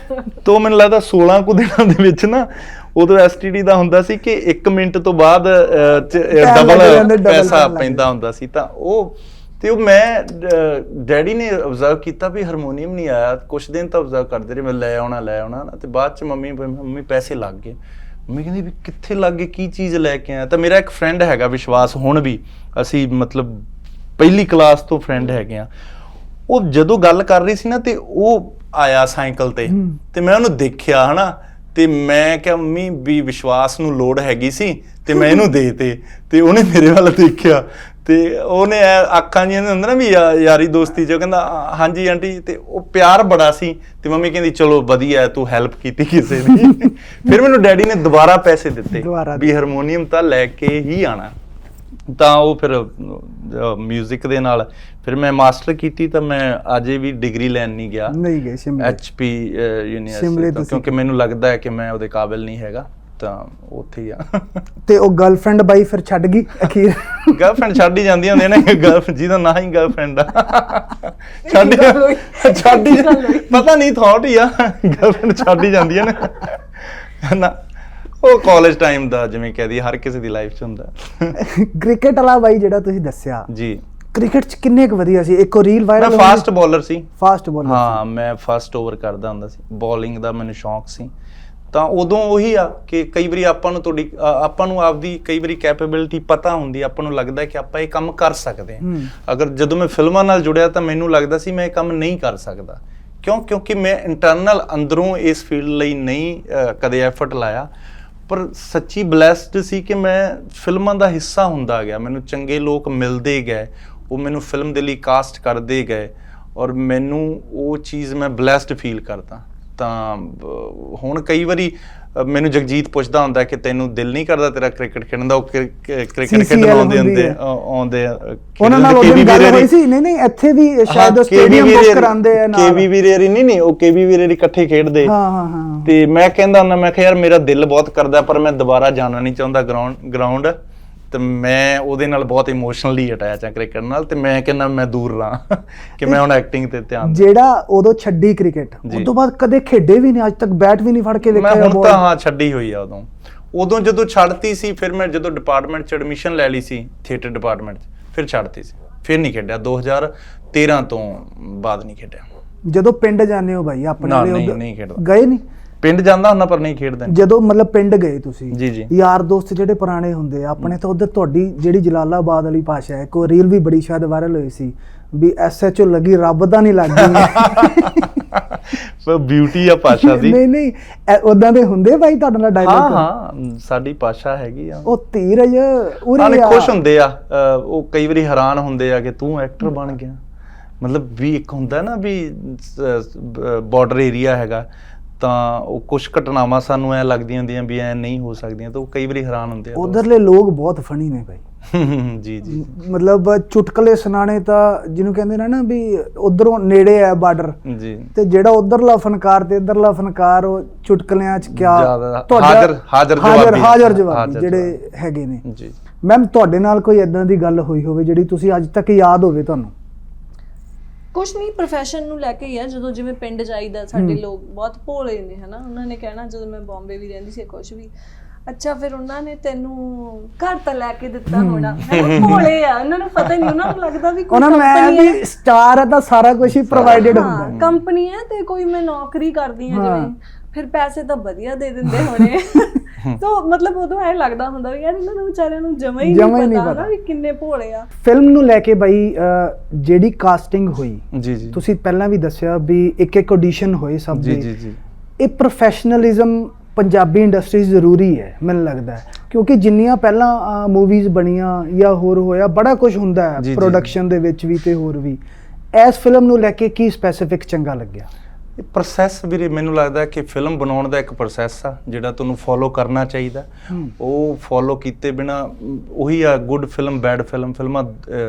ਤੋਂ ਮੈਨੂੰ ਲੱਗਦਾ 16 ਕੁ ਦਿਨਾਂ ਦੇ ਵਿੱਚ ਨਾ ਉਦੋਂ ਐਸਟੀਡੀ ਦਾ ਹੁੰਦਾ ਸੀ ਕਿ 1 ਮਿੰਟ ਤੋਂ ਬਾਅਦ ਡਬਲ ਪੈਸਾ ਪੈਂਦਾ ਹੁੰਦਾ ਸੀ। ਤਾਂ ਉਹ ਤੇ ਉਹ ਮੈਂ ਡੈਡੀ ਨੇ ਅਬਜ਼ਰਵ ਕੀਤਾ ਵੀ ਹਾਰਮੋਨੀਅਮ ਨਹੀਂ ਆਇਆ। ਕੁਛ ਦਿਨ ਤਾਂ ਅਬਜ਼ਰਵ ਕਰਦੇ ਰਹੇ ਮੈਂ ਲੈ ਆਉਣਾ ਲੈ ਆਉਣਾ। ਨਾ ਤੇ ਬਾਅਦ ਚ ਮੰਮੀ ਮੰਮੀ ਪੈਸੇ ਲੱਗ ਗਏ। ਮੰਮੀ ਕਹਿੰਦੀ ਵੀ ਕਿੱਥੇ ਲੱਗ ਗਏ ਕੀ ਚੀਜ਼ ਲੈ ਕੇ ਆਇਆ? ਤਾਂ ਮੇਰਾ ਇੱਕ ਫਰੈਂਡ ਹੈਗਾ ਵਿਸ਼ਵਾਸ ਹੁਣ ਵੀ। ਅਸੀਂ ਮਤਲਬ ਪਹਿਲੀ ਕਲਾਸ ਤੋਂ ਫਰੈਂਡ ਹੈਗੇ ਆ। ਉਹ ਜਦੋਂ ਗੱਲ ਕਰ ਰਹੀ ਸੀ ਨਾ ਤੇ ਉਹ ਆਇਆ ਸਾਈਕਲ ਤੇ। ਤੇ ਮੈਂ ਉਹਨੂੰ ਦੇਖਿਆ ਹਨਾ? ਤੇ ਮੈਂ ਕਿਹਾ ਮੰਮੀ ਵੀ ਵਿਸ਼ਵਾਸ ਨੂੰ ਲੋੜ ਹੈਗੀ ਸੀ ਤੇ ਮੈਂ ਇਹਨੂੰ ਦੇ ਤੇ। ਤੇ ਉਹਨੇ ਮੇਰੇ ਵੱਲ ਦੇਖਿਆ ਤੇ ਉਹਨੇ ਅੱਖਾਂ ਜਿਹੀਆਂ ਦੇ ਹੁੰਦਾ ਨਾ ਵੀ ਯਾਰੀ ਦੋਸਤੀ ਚ ਕਹਿੰਦਾ "ਹਾਂ- ਹਾਂਜੀ ਆਂਟੀ। ਤੇ ਉਹ ਪਿਆਰ ਬੜਾ ਸੀ ਤੇ ਮੰਮੀ ਕਹਿੰਦੀ ਚਲੋ ਵਧੀਆ ਤੂੰ ਹੈਲਪ ਕੀਤੀ ਕਿਸੇ ਦੀ ਫਿਰ ਮੈਨੂੰ ਡੈਡੀ ਨੇ ਦੁਬਾਰਾ ਪੈਸੇ ਦਿੱਤੇ ਦੁਬਾਰਾ ਵੀ ਹਾਰਮੋਨੀਅਮ ਤਾਂ ਲੈ ਕੇ ਹੀ ਆਣਾ। ਤਾਂ ਉਹ ਫਿਰ 뮤직 ਦੇ ਨਾਲ ਫਿਰ ਮੈਂ ਮਾਸਟਰ ਕੀਤੀ ਤਾਂ ਮੈਂ ਅਜੇ ਵੀ ਡਿਗਰੀ ਲੈਣ ਨਹੀਂ ਗਿਆ। ਨਹੀਂ ਗਏ ਸ਼ਿਮਲੇ। ਐਚਪੀ ਯੂਨੀਵਰਸਿਟੀ ਤੋਂ ਕਿਉਂਕਿ ਮੈਨੂੰ ਲੱਗਦਾ ਹੈ ਕਿ ਮੈਂ ਉਹਦੇ ਕਾਬਿਲ ਨਹੀਂ ਹੈਗਾ ਤਾਂ ਉੱਥੇ ਹੀ ਆ। ਤੇ ਉਹ ਗਰਲਫ੍ਰੈਂਡ ਬਾਈ ਫਿਰ ਛੱਡ ਗਈ ਅਖੀਰ? ਗਰਲਫ੍ਰੈਂਡ ਛੱਡ ਹੀ ਜਾਂਦੀਆਂ ਹੁੰਦੀਆਂ ਨੇ ਗਰਲਫ ਜਿਹਦਾ ਨਾਂ ਹੀ ਗਰਲਫ੍ਰੈਂਡ ਆ। ਛੱਡ। ਛੱਡ ਹੀ। ਪਤਾ ਨਹੀਂ ਥਾਟ ਹੀ ਆ। ਗਰਲਫ੍ਰੈਂਡ ਛੱਡ ਹੀ ਜਾਂਦੀਆਂ ਨੇ। ਨਾ। ਉਹ ਕਾਲਜ ਟਾਈਮ ਦਾ ਜਿਵੇਂ ਕਹਦੀ ਹਰ ਕਿਸੇ ਦੀ ਲਾਈਫ 'ਚ ਹੁੰਦਾ। ਕ੍ਰਿਕਟ ਵਾਲਾ ਬਾਈ ਜਿਹੜਾ ਤੁਸੀਂ ਦੱਸਿਆ ਜੀ। ਕ੍ਰਿਕਟ ਚ ਕਿੰਨੇ ਕੁ ਵਧੀਆ ਸੀ? ਇੱਕ ਰੀਲ ਮੈਂ ਵਾਇਰਲ ਫਾਸਟ ਬੋਲਰ ਸੀ। ਫਾਸਟ ਬੋਲਰ ਹਾਂ ਮੈਂ ਫਸਟ ਓਵਰ ਕਰਦਾ ਹੁੰਦਾ ਸੀ। ਬੋਲਿੰਗ ਦਾ ਮੈਨੂੰ ਸ਼ੌਂਕ ਸੀ। ਤਾਂ ਉਦੋਂ ਉਹੀ ਆ ਕਿ ਕਈ ਵਾਰੀ ਆਪਾਂ ਨੂੰ ਤੁਹਾਡੀ ਆਪਾਂ ਨੂੰ ਆਪਦੀ ਕਈ ਵਾਰੀ ਕੈਪੇਬਿਲਿਟੀ ਪਤਾ ਹੁੰਦੀ ਆਪਾਂ ਨੂੰ ਲੱਗਦਾ ਕਿ ਆਪਾਂ ਇਹ ਕੰਮ ਕਰ ਸਕਦੇ ਹਾਂ। ਅਗਰ ਜਦੋਂ ਮੈਂ ਫਿਲਮਾਂ ਨਾਲ ਜੁੜਿਆ ਤਾਂ ਮੈਨੂੰ ਲੱਗਦਾ ਸੀ ਮੈਂ ਇਹ ਕੰਮ ਨਹੀਂ ਕਰ ਸਕਦਾ। ਕਿਉਂ? ਕਿਉਂਕਿ ਮੈਂ ਇੰਟਰਨਲ ਅੰਦਰੋਂ ਇਸ ਫੀਲਡ ਲਈ ਨਹੀਂ ਕਦੇ ਐਫਰਟ ਲਾਇਆ। ਪਰ ਸੱਚੀ ਬlesed ਸੀ ਕਿ ਮੈਂ ਫਿਲਮਾਂ ਦਾ ਹਿੱਸਾ ਹੁੰਦਾ ਗਿਆ। ਮੈਨੂੰ ਚੰਗੇ ਲੋਕ ਮਿਲਦੇ ਗਏ, ਉਹ ਮੈਨੂੰ ਫਿਲਮ ਦੇ ਲਈ ਕਾਸਟ ਕਰਦੇ ਗਏ ਔਰ ਮੈਨੂੰ ਉਹ ਚੀਜ਼ ਮੈਂ ਬlesed ਫੀਲ ਕਰਦਾ। ਤਾਂ ਹੁਣ ਕਈ ਵਾਰੀ ਮੈਨੂੰ ਜਗਜੀਤ ਪੁੱਛਦਾ ਹੁੰਦਾ ਕਿ ਤੈਨੂੰ ਦਿਲ ਨਹੀਂ ਕਰਦਾ ਤੇਰਾ ਕ੍ਰਿਕਟ ਖੇਡਣ ਦਾ ਉਹ ਕ੍ਰਿਕਟ ਖੇਡਣ ਆਉਂਦੇ ਹੁੰਦੀ ਆਉਂਦੇ ਉਹਨਾਂ ਨਾਲ ਉਹਦੀ ਗੱਲ ਹੋਈ ਸੀ? ਨਹੀਂ ਨਹੀਂ ਇੱਥੇ ਵੀ ਸ਼ਾਇਦ ਉਹ ਸਟੇਡੀਅਮ ਬੁੱਕ ਕਰਾਉਂਦੇ ਆ ਨਾਲ। ਕੇਵੀ ਵੀਰੇ ਨਹੀਂ ਨਹੀਂ ਉਹ ਕੇਵੀ ਵੀਰੇ ਇਕੱਠੇ ਖੇਡਦੇ। ਹਾਂ ਹਾਂ ਹਾਂ ਤੇ ਮੈਂ ਕਹਿੰਦਾ ਹੁੰਦਾ ਮੈਂ ਕਿਹਾ ਯਾਰ ਮੇਰਾ ਦਿਲ ਬਹੁਤ ਕਰਦਾ ਪਰ ਮੈਂ ਦੁਬਾਰਾ ਜਾਣਾ ਨਹੀਂ ਚਾਹੁੰਦਾ ਗਰਾਊਂਡ ਗਰਾਊਂਡ ਤੇ ਮੈਂ ਉਹਦੇ ਨਾਲ ਬਹੁਤ ਇਮੋਸ਼ਨਲੀ ਅਟੈਚ ਆ ਕ੍ਰਿਕਟ ਨਾਲ ਤੇ ਮੈਂ ਕਹਿੰਦਾ ਮੈਂ ਦੂਰ ਰਹਾਂ ਕਿ ਮੈਂ ਹੁਣ ਐਕਟਿੰਗ ਤੇ ਧਿਆਨ ਜਿਹੜਾ ਉਦੋਂ ਛੱਡੀ ਕ੍ਰਿਕਟ। ਉਸ ਤੋਂ ਬਾਅਦ ਕਦੇ ਖੇਡੇ ਵੀ ਨਹੀਂ ਅੱਜ ਤੱਕ ਬੈਟ ਵੀ ਨਹੀਂ ਫੜ ਕੇ ਮੈਂ ਦੇਖਿਆ ਹੁਣ ਤਾਂ ਹਾਂ ਛੱਡੀ ਹੋਈ ਆ ਉਦੋਂ। ਉਦੋਂ ਜਦੋਂ ਛੱਡਤੀ ਸੀ ਫਿਰ ਮੈਂ ਜਦੋਂ ਡਿਪਾਰਟਮੈਂਟ ਚ ਐਡਮਿਸ਼ਨ ਲੈ ਲਈ ਸੀ ਥੀਏਟਰ ਡਿਪਾਰਟਮੈਂਟ ਚ ਫਿਰ ਛੱਡਤੀ ਸੀ। ਫਿਰ ਨਹੀਂ ਖੇਡਿਆ। 2013 ਤੋਂ ਬਾਅਦ ਨਹੀਂ ਖੇਡਿਆ। ਜਦੋਂ ਪਿੰਡ ਜਾਂਦੇ ਹੋ ਬਾਈ ਆਪਣੇ ਨਹੀਂ, ਨਹੀਂ ਖੇਡਦਾ। ਗਏ ਨਹੀਂ? ਪਿੰਡ ਜਾਂਦਾ ਹੁੰਦਾ ਪਰ ਨਹੀਂ ਖੇਡਦਾ। ਜਦੋਂ ਮਤਲਬ ਪਿੰਡ ਗਏ ਤੁਸੀਂ ਜੀ, ਜੀ। ਯਾਰ ਦੋਸਤ ਜਿਹੜੇ ਪੁਰਾਣੇ ਹੁੰਦੇ ਆ ਆਪਣੇ ਤਾਂ ਉਧਰ ਤੁਹਾਡੀ ਜਿਹੜੀ ਜਲਾਲਾਬਾਦ ਵਾਲੀ ਭਾਸ਼ਾ ਹੈ ਕੋਈ ਰੀਲ ਵੀ ਬੜੀ ਸ਼ਾਇਦ ਵਾਇਰਲ ਹੋਈ ਸੀ ਵੀ ਐਸਐਚਓ ਲੱਗੀ ਰੱਬ ਦਾ ਨਹੀਂ ਲੱਗੀ ਪਰ ਬਿਊਟੀ ਆ ਭਾਸ਼ਾ ਦੀ। ਨਹੀਂ ਨਹੀਂ ਉਦਾਂ ਦੇ ਹੁੰਦੇ ਬਾਈ ਤੁਹਾਡੇ ਨਾਲ ਹਾਂ ਡਾਇਲੌਗ ਹਾਂ ਸਾਡੀ ਭਾਸ਼ਾ ਹੈਗੀ ਆ। ਉਹ ਧੀਰਜ ਉਰੇ ਆ। ਖੁਸ਼ ਹੁੰਦੇ ਆ ਉਹ ਕਈ ਵਾਰੀ ਹੈਰਾਨ ਹੁੰਦੇ ਆ ਕਿ ਤੂੰ ਐਕਟਰ ਬਣ ਗਿਆ। ਮਤਲਬ ਵੀ ਇੱਕ ਹੁੰਦਾ ਨਾ ਵੀ ਬਾਰਡਰ ਏਰੀਆ ਹੈਗਾ। ਤਾਂ ਉਹ ਕੁਝ ਘਟਨਾਵਾਂ ਸਾਨੂੰ ਐ ਲੱਗਦੀਆਂ ਹੁੰਦੀਆਂ ਵੀ ਐ ਨਹੀਂ ਹੋ ਸਕਦੀਆਂ ਤਾਂ ਉਹ ਕਈ ਵਾਰੀ ਹੈਰਾਨ ਹੁੰਦੇ ਆ ਉਧਰਲੇ ਲੋਕ ਬਹੁਤ ਫਣੀ ਨੇ ਬਾਈ। ਜੀ ਜੀ ਮਤਲਬ ਚੁਟਕਲੇ ਸੁਣਾਣੇ ਤਾਂ ਜਿਹਨੂੰ ਕਹਿੰਦੇ ਨੇ ਨਾ ਵੀ ਉਧਰੋਂ ਨੇੜੇ ਹੈ ਬਾਰਡਰ ਜੀ। ਤੇ ਜਿਹੜਾ ਉਧਰਲਾ ਫਨਕਾਰ ਤੇ ਇਧਰਲਾ ਫਨਕਾਰ ਉਹ ਚੁਟਕਲਿਆਂ ਚ ਕਿਆ ਹਾਜ਼ਰ- ਹਾਜ਼ਰ ਜਵਾਬੀ। ਹਾਜ਼ਰ ਜਵਾਬੀ ਜਿਹੜੇ ਹੈਗੇ ਨੇ। ਜੀ। ਮੈਮ ਤੁਹਾਡੇ ਨਾਲ ਕੋਈ ਇਦਾਂ ਦੀ ਗੱਲ ਹੋਈ ਹੋਵੇ ਜਿਹੜੀ ਤੁਸੀਂ ਅੱਜ ਤੱਕ ਯਾਦ ਹੋਵੇ ਤੁਹਾਨੂੰ? ਕੁਛ ਨਹੀਂ profession ਨੂੰ ਲੈ ਕੇ ਹੀ ਆ ਜਦੋਂ ਜਿਵੇਂ ਪਿੰਡ ਜਾਈਦਾ ਸਾਡੇ ਲੋਕ ਬਹੁਤ ਭੋਲੇ ਨੇ ਹਨਾ? ਉਹਨਾਂ ਨੇ ਕਹਿਣਾ ਜਦੋਂ ਮੈਂ ਬੰਬੇ ਵੀ ਰਹਿੰਦੀ ਸੀ ਕੁਛ ਵੀ। ਅੱਛਾ ਫਿਰ ਉਹਨਾਂ ਨੇ ਤੈਨੂੰ ਘਰ ਤਾਂ ਲੈ ਕੇ ਦਿੱਤਾ ਹੋਣਾ। ਭੋਲੇ ਆ ਉਹਨਾਂ ਨੂੰ ਪਤਾ ਨਹੀਂ ਉਹਨਾਂ ਨੂੰ ਲੱਗਦਾ ਵੀ ਕੋਈ ਉਹਨਾਂ ਨੂੰ ਐ ਹੈ ਵੀ ਸਟਾਰ ਹੈ ਤਾਂ ਸਾਰਾ ਕੁਝ ਹੀ ਪ੍ਰੋਵਾਈਡਡ ਹੁੰਦਾ। ਹੈ ਕੰਪਨੀ ਹੈ ਤੇ ਕੋਈ ਮੈਂ ਨੌਕਰੀ ਕਰਦੀ ਹਾਂ। ਜਿਵੇਂ ਫਿਰ ਪੈਸੇ ਤਾਂ ਵਧੀਆ ਦੇ ਦਿੰਦੇ ਹੋਣੇ। ਤਾਂ ਮਤਲਬ ਉਦੋਂ ਐ ਲੱਗਦਾ ਹੁੰਦਾ ਵੀ ਯਾਰ ਇਹਨਾਂ ਨੂੰ ਵਿਚਾਰਿਆਂ ਨੂੰ ਜਮਾ ਹੀ ਨਹੀਂ ਪਤਾ। ਨਾ ਵੀ ਕਿੰਨੇ ਭੋਲੇ ਆ। ਫਿਲਮ ਨੂੰ ਲੈ ਕੇ ਬਾਈ ਜਿਹੜੀ ਕਾਸਟਿੰਗ ਹੋਈ ਜੀ ਜੀ। ਤੁਸੀਂ ਪਹਿਲਾਂ ਵੀ ਦੱਸਿਆ ਵੀ ਇੱਕ ਇੱਕ ਆਡੀਸ਼ਨ ਹੋਏ ਸਭ ਜੀ ਦੇ। ਜੀ ਜੀ। ਇਹ ਪ੍ਰੋਫੈਸ਼ਨਲਿਜ਼ਮ ਪੰਜਾਬੀ ਇੰਡਸਟਰੀ ਜ਼ਰੂਰੀ ਹੈ ਮੈਨੂੰ ਲੱਗਦਾ ਹੈ। ਕਿਉਂਕਿ ਜਿੰਨੀਆਂ ਪਹਿਲਾਂ ਮੂਵੀਜ਼ ਬਣੀਆਂ ਜਾਂ ਹੋਰ ਹੋਇਆ ਬੜਾ ਕੁਝ ਹੁੰਦਾ ਜੀ, ਹੈ ਜੀ। ਪ੍ਰੋਡਕਸ਼ਨ ਦੇ ਵਿੱਚ ਵੀ ਤੇ ਹੋਰ ਵੀ। ਇਸ ਫਿਲਮ ਨੂੰ ਲੈ ਕੇ ਕੀ ਸਪੈਸੀਫਿਕ ਚੰਗਾ ਲੱਗਿਆ? ਇਹ ਪ੍ਰੋਸੈਸ ਵੀਰੇ ਮੈਨੂੰ ਲੱਗਦਾ ਕਿ ਫਿਲਮ ਬਣਾਉਣ ਦਾ ਇੱਕ ਪ੍ਰੋਸੈਸ ਆ ਜਿਹੜਾ ਤੁਹਾਨੂੰ ਫੋਲੋ ਕਰਨਾ ਚਾਹੀਦਾ। ਉਹ ਫੋਲੋ ਕੀਤੇ ਬਿਨਾ ਉਹੀ ਆ ਗੁੱਡ ਫਿਲਮ ਬੈਡ ਫਿਲਮ ਫਿਲਮਾਂ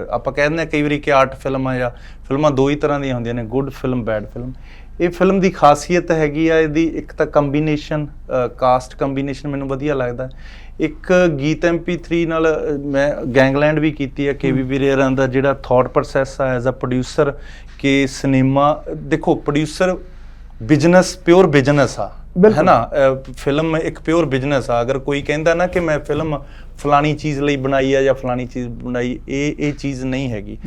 ਆਪਾਂ ਕਹਿੰਦੇ ਆ ਕਈ ਵਾਰੀ ਕਿ ਆਰਟ ਫਿਲਮ ਆ ਜਾਂ ਫਿਲਮਾਂ ਦੋ ਹੀ ਤਰ੍ਹਾਂ ਦੀਆਂ ਹੁੰਦੀਆਂ ਨੇ ਗੁੱਡ ਫਿਲਮ ਬੈਡ ਫਿਲਮ ਇਹ ਫਿਲਮ ਦੀ ਖਾਸੀਅਤ ਹੈਗੀ ਆ ਇਹਦੀ ਇੱਕ ਤਾਂ ਕੰਬੀਨੇਸ਼ਨ ਕਾਸਟ ਕੰਬੀਨੇਸ਼ਨ ਮੈਨੂੰ ਵਧੀਆ ਲੱਗਦਾ ਇੱਕ ਗੀਤ MP3 ਨਾਲ ਮੈਂ ਗੈਂਗਲੈਂਡ ਵੀ ਕੀਤੀ ਹੈ। ਕੇਵੀ ਵੀਰੇਰਾਂ ਦਾ ਜਿਹੜਾ ਥਾਟ ਪ੍ਰੋਸੈਸ ਆ ਐਜ਼ ਅ ਪ੍ਰੋਡਿਊਸਰ ਕਿ ਸਿਨੇਮਾ ਦੇਖੋ ਪ੍ਰੋਡਿਊਸਰ ਬਿਜ਼ਨਸ ਪਿਓਰ ਬਿਜ਼ਨਸ ਆ। ਹੈ ਨਾ? ਫਿਲਮ ਇੱਕ ਪਿਓਰ ਬਿਜ਼ਨਸ ਆ। ਅਗਰ ਕੋਈ ਕਹਿੰਦਾ ਨਾ ਕਿ ਮੈਂ ਫਿਲਮ ਫਲਾਣੀ ਚੀਜ਼ ਲਈ ਬਣਾਈ ਆ ਜਾਂ ਫਲਾਣੀ ਚੀਜ਼ ਬਣਾਈ ਇਹ ਇਹ ਚੀਜ਼ ਨਹੀਂ ਹੈਗੀ।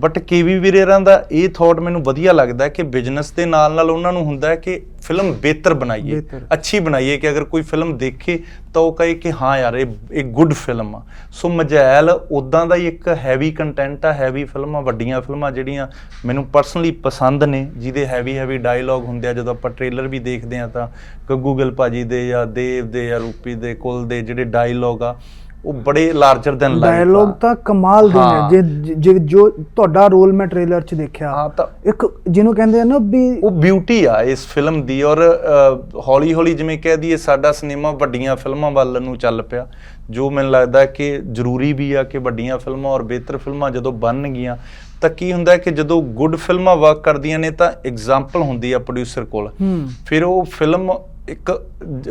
ਬਟ ਕੇਵੀ ਵੀਰੇਰਾਂ ਦਾ ਇਹ ਥਾਟ ਮੈਨੂੰ ਵਧੀਆ ਲੱਗਦਾ ਕਿ ਬਿਜ਼ਨਸ ਦੇ ਨਾਲ ਨਾਲ ਉਹਨਾਂ ਨੂੰ ਹੁੰਦਾ ਹੈ ਕਿ ਫਿਲਮ ਬਿਹਤਰ ਬਣਾਈਏ। ਅੱਛੀ ਬਣਾਈਏ ਕਿ ਅਗਰ ਕੋਈ ਫਿਲਮ ਦੇਖੇ ਤਾਂ ਉਹ ਕਹੇ ਕਿ ਹਾਂ ਯਾਰ ਇਹ ਇਹ ਗੁੱਡ ਫਿਲਮ ਆ। ਸੋ ਮਜੈਲ ਉਦਾਂ ਦਾ ਹੀ ਇੱਕ ਹੈਵੀ ਕੰਟੈਂਟ ਆ ਹੈਵੀ ਫਿਲਮਾਂ ਵੱਡੀਆਂ ਫਿਲਮਾਂ ਜਿਹੜੀਆਂ ਮੈਨੂੰ ਪਰਸਨਲੀ ਪਸੰਦ ਨੇ ਜਿਹਦੇ ਹੈਵੀ ਹੈਵੀ ਡਾਇਲੌਗ ਹੁੰਦੇ ਆ। ਜਦੋਂ ਆਪਾਂ ਟ੍ਰੇਲਰ ਵੀ ਦੇਖਦੇ ਆ ਤਾਂ ਗੱਗੂ ਗਿੱਲ ਭਾਜੀ ਦੇ ਜਾਂ ਦੇਵ ਦੇ ਜਾਂ ਰੂਪੀ ਦੇ ਕੁਲ ਦੇ ਜਿਹੜੇ ਡਾਇਲੌਗ ਆ ਉਹ ਬੜੇ ਲਾਰਜਰ ਦੈਨ ਲਾਈਫ ਡਾਇਲੋਗ ਤਾਂ ਕਮਾਲ ਦੇ ਹਾਂ। ਨੇ ਜੇ ਜੇ- ਜੋ ਤੁਹਾਡਾ ਰੋਲ ਮੈਂ ਟ੍ਰੇਲਰ 'ਚ ਦੇਖਿਆ ਹਾਂ ਤਾਂ ਇੱਕ ਜਿਹਨੂੰ ਕਹਿੰਦੇ ਆ ਨਾ ਵੀ ਉਹ ਬਿਊਟੀ ਆ ਇਸ ਫਿਲਮ ਦੀ ਔਰ ਹੌਲੀ ਹੌਲੀ ਜਿਵੇਂ ਕਹਿ ਦਈਏ ਸਾਡਾ ਸਿਨੇਮਾ ਵੱਡੀਆਂ ਫਿਲਮਾਂ ਵੱਲ ਨੂੰ ਚੱਲ ਪਿਆ ਜੋ ਮੈਨੂੰ ਲੱਗਦਾ ਕਿ ਜ਼ਰੂਰੀ ਵੀ ਆ ਕਿ ਵੱਡੀਆਂ ਫਿਲਮਾਂ ਔਰ ਬਿਹਤਰ ਫਿਲਮਾਂ ਜਦੋਂ ਬਣਨਗੀਆਂ ਤਾਂ ਕੀ ਹੁੰਦਾ ਹੈ ਕਿ ਜਦੋਂ ਗੁੱਡ ਫਿਲਮਾਂ ਵਰਕ ਕਰਦੀਆਂ ਨੇ ਤਾਂ ਐਗਜ਼ਾਮਪਲ ਹੁੰਦੀ ਆ ਪ੍ਰੋਡਿਊਸਰ ਕੋਲ। ਹੂੰ। ਫਿਰ ਉਹ ਫਿਲਮ ਇੱਕ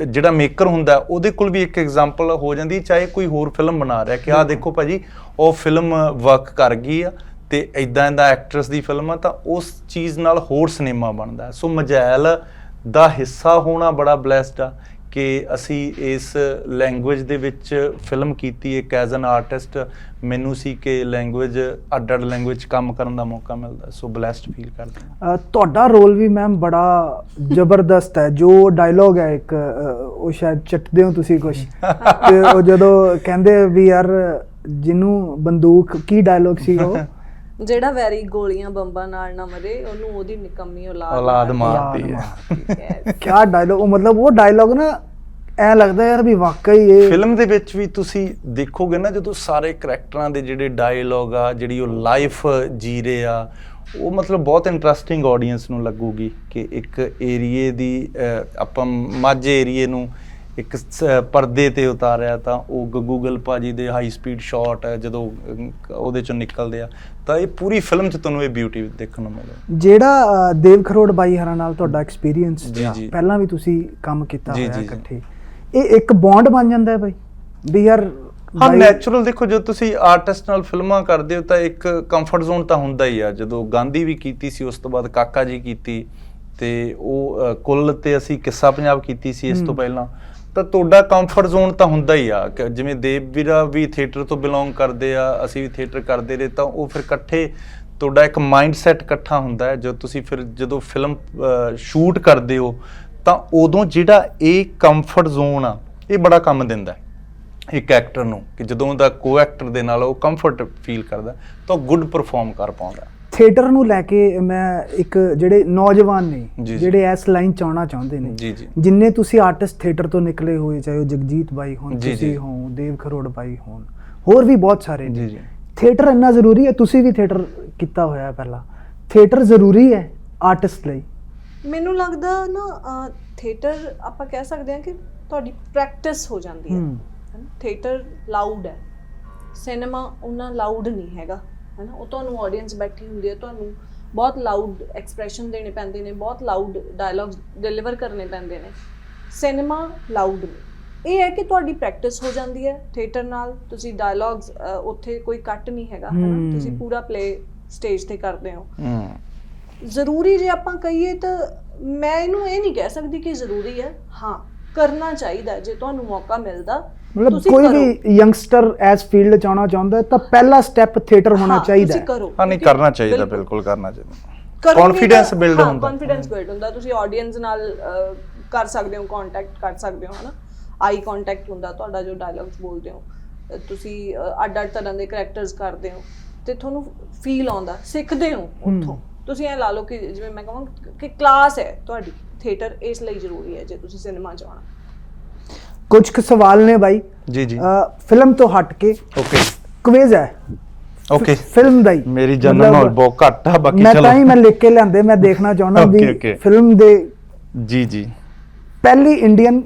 ਜਿਹੜਾ ਮੇਕਰ ਹੁੰਦਾ, ਉਹਦੇ ਕੋਲ ਵੀ ਇੱਕ ਐਗਜ਼ਾਮਪਲ ਹੋ ਜਾਂਦੀ ਚਾਹੇ ਕੋਈ ਹੋਰ ਫਿਲਮ ਬਣਾ ਰਿਹਾ ਕਿ ਆਹ ਦੇਖੋ ਭਾਜੀ, ਉਹ ਫਿਲਮ ਵਰਕ ਕਰ ਗਈ ਆ ਤੇ ਇਦਾਂ ਦਾ ਐਕਟਰਸ ਦੀ ਫਿਲਮ ਆ, ਤਾਂ ਉਸ ਚੀਜ਼ ਨਾਲ ਹੋਰ ਸਿਨੇਮਾ ਬਣਦਾ ਸੋ ਮਜੈਲ ਦਾ ਹਿੱਸਾ ਹੋਣਾ ਬੜਾ ਬlesed ਆ। ਕਿ ਅਸੀਂ ਇਸ ਲੈਂਗੁਏਜ ਦੇ ਵਿੱਚ ਫਿਲਮ ਕੀਤੀ ਇੱਕ ਐਜ਼ ਐਨ ਆਰਟਿਸਟ ਮੈਨੂੰ ਸੀ ਕਿ ਲੈਂਗੁਏਜ ਅੱਡ-ਅੱਡ ਲੈਂਗੁਏਜ ਕੰਮ ਕਰਨ ਦਾ ਮੌਕਾ ਮਿਲਦਾ ਸੋ ਬlesed ਫੀਲ ਕਰਦਾ ਤੁਹਾਡਾ ਰੋਲ ਵੀ ਮੈਮ ਬੜਾ ਜ਼ਬਰਦਸਤ ਹੈ ਜੋ ਡਾਇਲੋਗ ਹੈ ਇੱਕ ਉਹ ਸ਼ਾਇਦ ਚੱਟਦੇ ਹੋ ਤੁਸੀਂ ਕੁਝ ਤੇ ਉਹ ਜਦੋਂ ਕਹਿੰਦੇ ਵੀ ਯਾਰ ਜਿਹਨੂੰ ਬੰਦੂਕ ਕੀ ਡਾਇਲੋਗ ਸੀ ਉਹ? ਜਿਹੜਾ ਵੈਰੀ ਗੋਲੀਆਂ ਬੰਬਾਂ ਨਾਲ ਨਾ ਮਰੇ ਉਹਨੂੰ ਉਹਦੀ ਨਿਕੰਮੀ ਔਲਾਦ ਔਲਾਦ ਮਾਰ ਮਾਰਦੀ ਹੈ। ਕਿਆ ਡਾਇਲੋਗ ਉਹ ਮਤਲਬ ਉਹ ਡਾਇਲੋਗ ਨਾ ਐ ਲੱਗਦਾ ਯਾਰ ਵੀ ਵਾਕਈ ਇਹ ਫਿਲਮ ਦੇ ਵਿੱਚ ਵੀ ਤੁਸੀਂ ਦੇਖੋਗੇ ਨਾ ਜਦੋਂ ਸਾਰੇ ਕਰੈਕਟਰਾਂ ਦੇ ਜਿਹੜੇ ਡਾਇਲੋਗ ਆ ਜਿਹੜੀ ਉਹ ਲਾਈਫ ਜੀ ਰਹੇ ਆ ਉਹ ਮਤਲਬ ਬਹੁਤ ਇੰਟਰਸਟਿੰਗ ਆਡੀਅנס ਨੂੰ ਲੱਗੂਗੀ ਕਿ ਇੱਕ ਏਰੀਏ ਦੀ ਆਪਾਂ ਮਾਝੇ ਏਰੀਏ ਨੂੰ ਇੱਕ ਪਰਦੇ ਤੇ ਉਤਾਰਿਆ ਤਾਂ ਉਹ ਗੱਗੂ ਗਿੱਲ ਭਾਜੀ ਦੇ ਹਾਈ ਸਪੀਡ ਸ਼ਾਟ ਜਦੋਂ ਉਹਦੇ ਚੋਂ ਨਿਕਲਦੇ ਆ ਤਾਂ ਇਹ ਪੂਰੀ ਫਿਲਮ 'ਚ ਤੁਹਾਨੂੰ ਇਹ ਬਿਊਟੀ ਦੇਖਣ ਨੂੰ ਮਿਲੇ ਜਿਹੜਾ ਦੇਵ ਖਰੋੜ ਬਾਈ ਹਰਾਂ ਨਾਲ ਤੁਹਾਡਾ ਐਕਸਪੀਰੀਅੰਸ। ਪਹਿਲਾਂ ਵੀ ਤੁਸੀਂ ਕੰਮ ਕੀਤਾ ਹੋਇਆ। ਇਕੱਠੇ ਇਹ ਇੱਕ ਬੌਂਡ ਬਣ ਜਾਂਦਾ ਹੈ ਬਾਈ ਵੀ ਯਾਰ ਹਾਂ ਨੈਚੁਰਲ ਦੇਖੋ ਜਦੋਂ ਤੁਸੀਂ ਆਰਟਿਸਟ ਨਾਲ ਫਿਲਮਾਂ ਕਰਦੇ ਹੋ ਤਾਂ ਇੱਕ ਕੰਫਰਟ ਜ਼ੋਨ ਤਾਂ ਹੁੰਦਾ ਹੀ ਆ। ਜਦੋਂ ਗਾਂਧੀ ਵੀ ਕੀਤੀ ਸੀ ਉਸ ਤੋਂ ਬਾਅਦ ਕਾਕਾ ਜੀ ਕੀਤੀ ਤੇ ਉਹ ਕੁੱਲ ਤੇ ਅਸੀਂ ਕਿੱਸਾ ਪੰਜਾਬ ਕੀਤੀ ਸੀ ਇਸ ਤੋਂ। ਪਹਿਲਾਂ ਤਾਂ ਤੁਹਾਡਾ ਕੰਫਰਟ ਜ਼ੋਨ ਤਾਂ ਹੁੰਦਾ ਹੀ ਆ। ਜਿਵੇਂ ਦੇਵ ਵੀਰਾ ਵੀ ਥੀਏਟਰ ਤੋਂ ਬਿਲੋਂਗ ਕਰਦੇ ਆ ਅਸੀਂ ਵੀ ਥੀਏਟਰ ਕਰਦੇ ਰਹੇ ਤਾਂ ਉਹ ਫਿਰ ਇਕੱਠੇ ਤੁਹਾਡਾ ਇੱਕ ਮਾਈਂਡ ਸੈਟ ਇਕੱਠਾ ਹੁੰਦਾ ਹੈ। ਜਦੋਂ ਤੁਸੀਂ ਫਿਰ ਜਦੋਂ ਫਿਲਮ ਸ਼ੂਟ ਕਰਦੇ ਹੋ ਤਾਂ ਉਦੋਂ ਜਿਹੜਾ ਇਹ ਕੰਫਰਟ ਜ਼ੋਨ ਆ ਇਹ ਬੜਾ ਕੰਮ ਦਿੰਦਾ ਹੈ। ਇੱਕ ਐਕਟਰ ਨੂੰ ਕਿ ਜਦੋਂ ਉਹਦਾ ਕੋ ਐਕਟਰ ਦੇ ਨਾਲ ਉਹ ਕੰਫਰਟ ਫੀਲ ਕਰਦਾ ਤਾਂ ਗੁੱਡ ਪਰਫਾਰਮ ਕਰ ਪਾਉਂਦਾ। ਥੀਏਟਰ ਨੂੰ ਲੈ ਕੇ ਮੈਂ ਇੱਕ ਜਿਹੜੇ ਨੌਜਵਾਨ ਨੇ। ਜਿਹੜੇ ਇਸ ਲਾਈਨ ਚ ਆਉਣਾ ਚਾਹੁੰਦੇ ਨੇ ਜਿੰਨੇ ਤੁਸੀਂ ਆਰਟਿਸਟ ਥੀਏਟਰ ਤੋਂ ਨਿਕਲੇ ਹੋਏ ਚਾਹੇ ਉਹ ਜਗਜੀਤ ਬਾਈ ਹੋਣ ਤੁਸੀਂ। ਹੋ ਦੇਵ ਖਰੋੜ ਬਾਈ ਹੋਣ ਹੋਰ ਵੀ ਬਹੁਤ ਸਾਰੇ ਨੇ। ਥੀਏਟਰ ਇੰਨਾ ਜ਼ਰੂਰੀ ਹੈ? ਤੁਸੀਂ ਵੀ ਥੀਏਟਰ ਕੀਤਾ ਹੋਇਆ ਪਹਿਲਾਂ। ਥੀਏਟਰ ਜ਼ਰੂਰੀ ਹੈ ਆਰਟਿਸਟ ਲਈ। ਮੈਨੂੰ ਲੱਗਦਾ ਨਾ ਥੀਏਟਰ ਆਪਾਂ ਕਹਿ ਸਕਦੇ ਹਾਂ ਕਿ ਤੁਹਾਡੀ ਪ੍ਰੈਕਟਿਸ ਹੋ ਜਾਂਦੀ ਹੈ। ਥੀਏਟਰ ਲਾਊਡ ਹੈ। ਸਿਨੇਮਾ ਉਹਨਾਂ ਲਾਊਡ ਨਹੀਂ ਹੈਗਾ। ਹੈਨਾ? ਉਹ ਤੁਹਾਨੂੰ ਆਡੀਅנס ਬੈਠੀ ਹੁੰਦੀ ਹੈ। ਤੁਹਾਨੂੰ ਬਹੁਤ ਲਾਊਡ ਐਕਸਪ੍ਰੈਸ਼ਨ ਦੇਣੇ ਪੈਂਦੇ ਨੇ ਬਹੁਤ ਲਾਊਡ ਡਾਇਲੌਗਸ ਡਿਲੀਵਰ ਕਰਨੇ ਪੈਂਦੇ ਨੇ। ਸਿਨੇਮਾ ਲਾਊਡ ਨਹੀਂ। ਇਹ ਹੈ ਕਿ ਤੁਹਾਡੀ ਪ੍ਰੈਕਟਿਸ ਹੋ ਜਾਂਦੀ ਹੈ ਥੀਏਟਰ ਨਾਲ। ਤੁਸੀਂ ਡਾਇਲੌਗਸ ਉੱਥੇ ਕੋਈ ਕੱਟ ਨਹੀਂ ਹੈਗਾ। ਹੈਨਾ। ਤੁਸੀਂ ਪੂਰਾ ਪਲੇ ਸਟੇਜ ਤੇ ਕਰਦੇ ਹੂੰ। ਜ਼ਰੂਰੀ ਜੇ ਆਪਾਂ ਕਹੀਏ ਤਾਂ ਮੈਂ ਇਹਨੂੰ ਇਹ ਨਹੀਂ ਕਹਿ ਸਕਦੀ ਕਿ ਜ਼ਰੂਰੀ ਹੈ ਹਾਂ ਕਰਨਾ ਚਾਹੀਦਾ। ਜੇ ਤੁਹਾਨੂੰ ਮੌਕਾ ਮਿਲਦਾ ਮਤਲਬ ਤੁਸੀਂ ਕੋਈ। ਵੀ ਯੰਗਸਟਰ ਐਸ ਫੀਲਡ ਚ ਆਉਣਾ ਚਾਹੁੰਦਾ ਹੈ ਤਾਂ ਪਹਿਲਾ ਸਟੈਪ ਥੀਏਟਰ ਹੋਣਾ ਹਾਂ, ਚਾਹੀਦਾ ਤੁਸੀਂ ਹੈ ਕਰੋ ਹਾਂ ਨਹੀਂ ਕਰਨਾ ਚਾਹੀਦਾ ਬਿਲਕੁਲ। ਕਰਨਾ ਚਾਹੀਦਾ ਕਰੋਗੇ Confidence ਤਾਂ- build ਹਾਂ, ਹੁੰਦਾ। confidence build ਹੁੰਦਾ ਤੁਸੀਂ ਆਡੀਅנס ਨਾਲ ਅਹ, ਕਰ ਸਕਦੇ ਹੋ ਕੰਟੈਕਟ ਕਰ ਸਕਦੇ ਹੋ ਹਨਾ ਆਈ ਕੰਟੈਕਟ ਹੁੰਦਾ ਤੁਹਾਡਾ ਜੋ ਡਾਇਲੌਗਸ ਬੋਲਦੇ ਹੋ ਅਹ, ਤੁਸੀਂ ਅੱਡ-ਅੱਡ ਤਰ੍ਹਾਂ ਦੇ ਕੈਰੈਕਟਰਸ ਕਰਦੇ ਹੋ ਤੇ ਤੁਹਾਨੂੰ ਫੀਲ ਆਉਂਦਾ ਸਿੱਖਦੇ ਹੋ ਉੱਥੋਂ ਤੁਸੀਂ ਇਹ ਲਾ ਲਓ ਕਿ ਜਿਵੇਂ ਮੈਂ ਕਹਾਂ ਕਿ ਕਲਾਸ ਹੈ ਤੁਹਾਡੀ ਥੀਏਟਰ ਇਸ ਲਈ ਜ਼ਰੂਰੀ ਹੈ ਜੇ ਤੁਸੀਂ ਸਿਨੇਮਾ ਚ ਆਉਣਾ। ਕੁਝ ਕੁ ਸਵਾਲ ਨੇ ਬਾਈ। ਜੀ ਜੀ। ਫਿਲਮ ਤੋਂ ਹਟ ਕੇ ਓਕੇ ਕੁਇਜ਼ ਹੈ। ਓਕੇ ਫਿਲਮ ਦਾ ਹੀ। ਮੇਰੀ ਜਨਰਲ ਨੌਲੇਜ ਬਹੁਤ ਘੱਟ ਆ ਬਾਕੀ ਮੈਂ ਚਲੋ। ਤਾਂ ਹੀ ਮੈਂ ਲਿਖ ਕੇ ਲਿਆਂਦੇ ਮੈਂ ਦੇਖਣਾ ਚਾਹੁੰਦਾ ਵੀ. ਫਿਲਮ ਦੇ ਜੀ ਜੀ। ਪਹਿਲੀ ਇੰਡੀਅਨ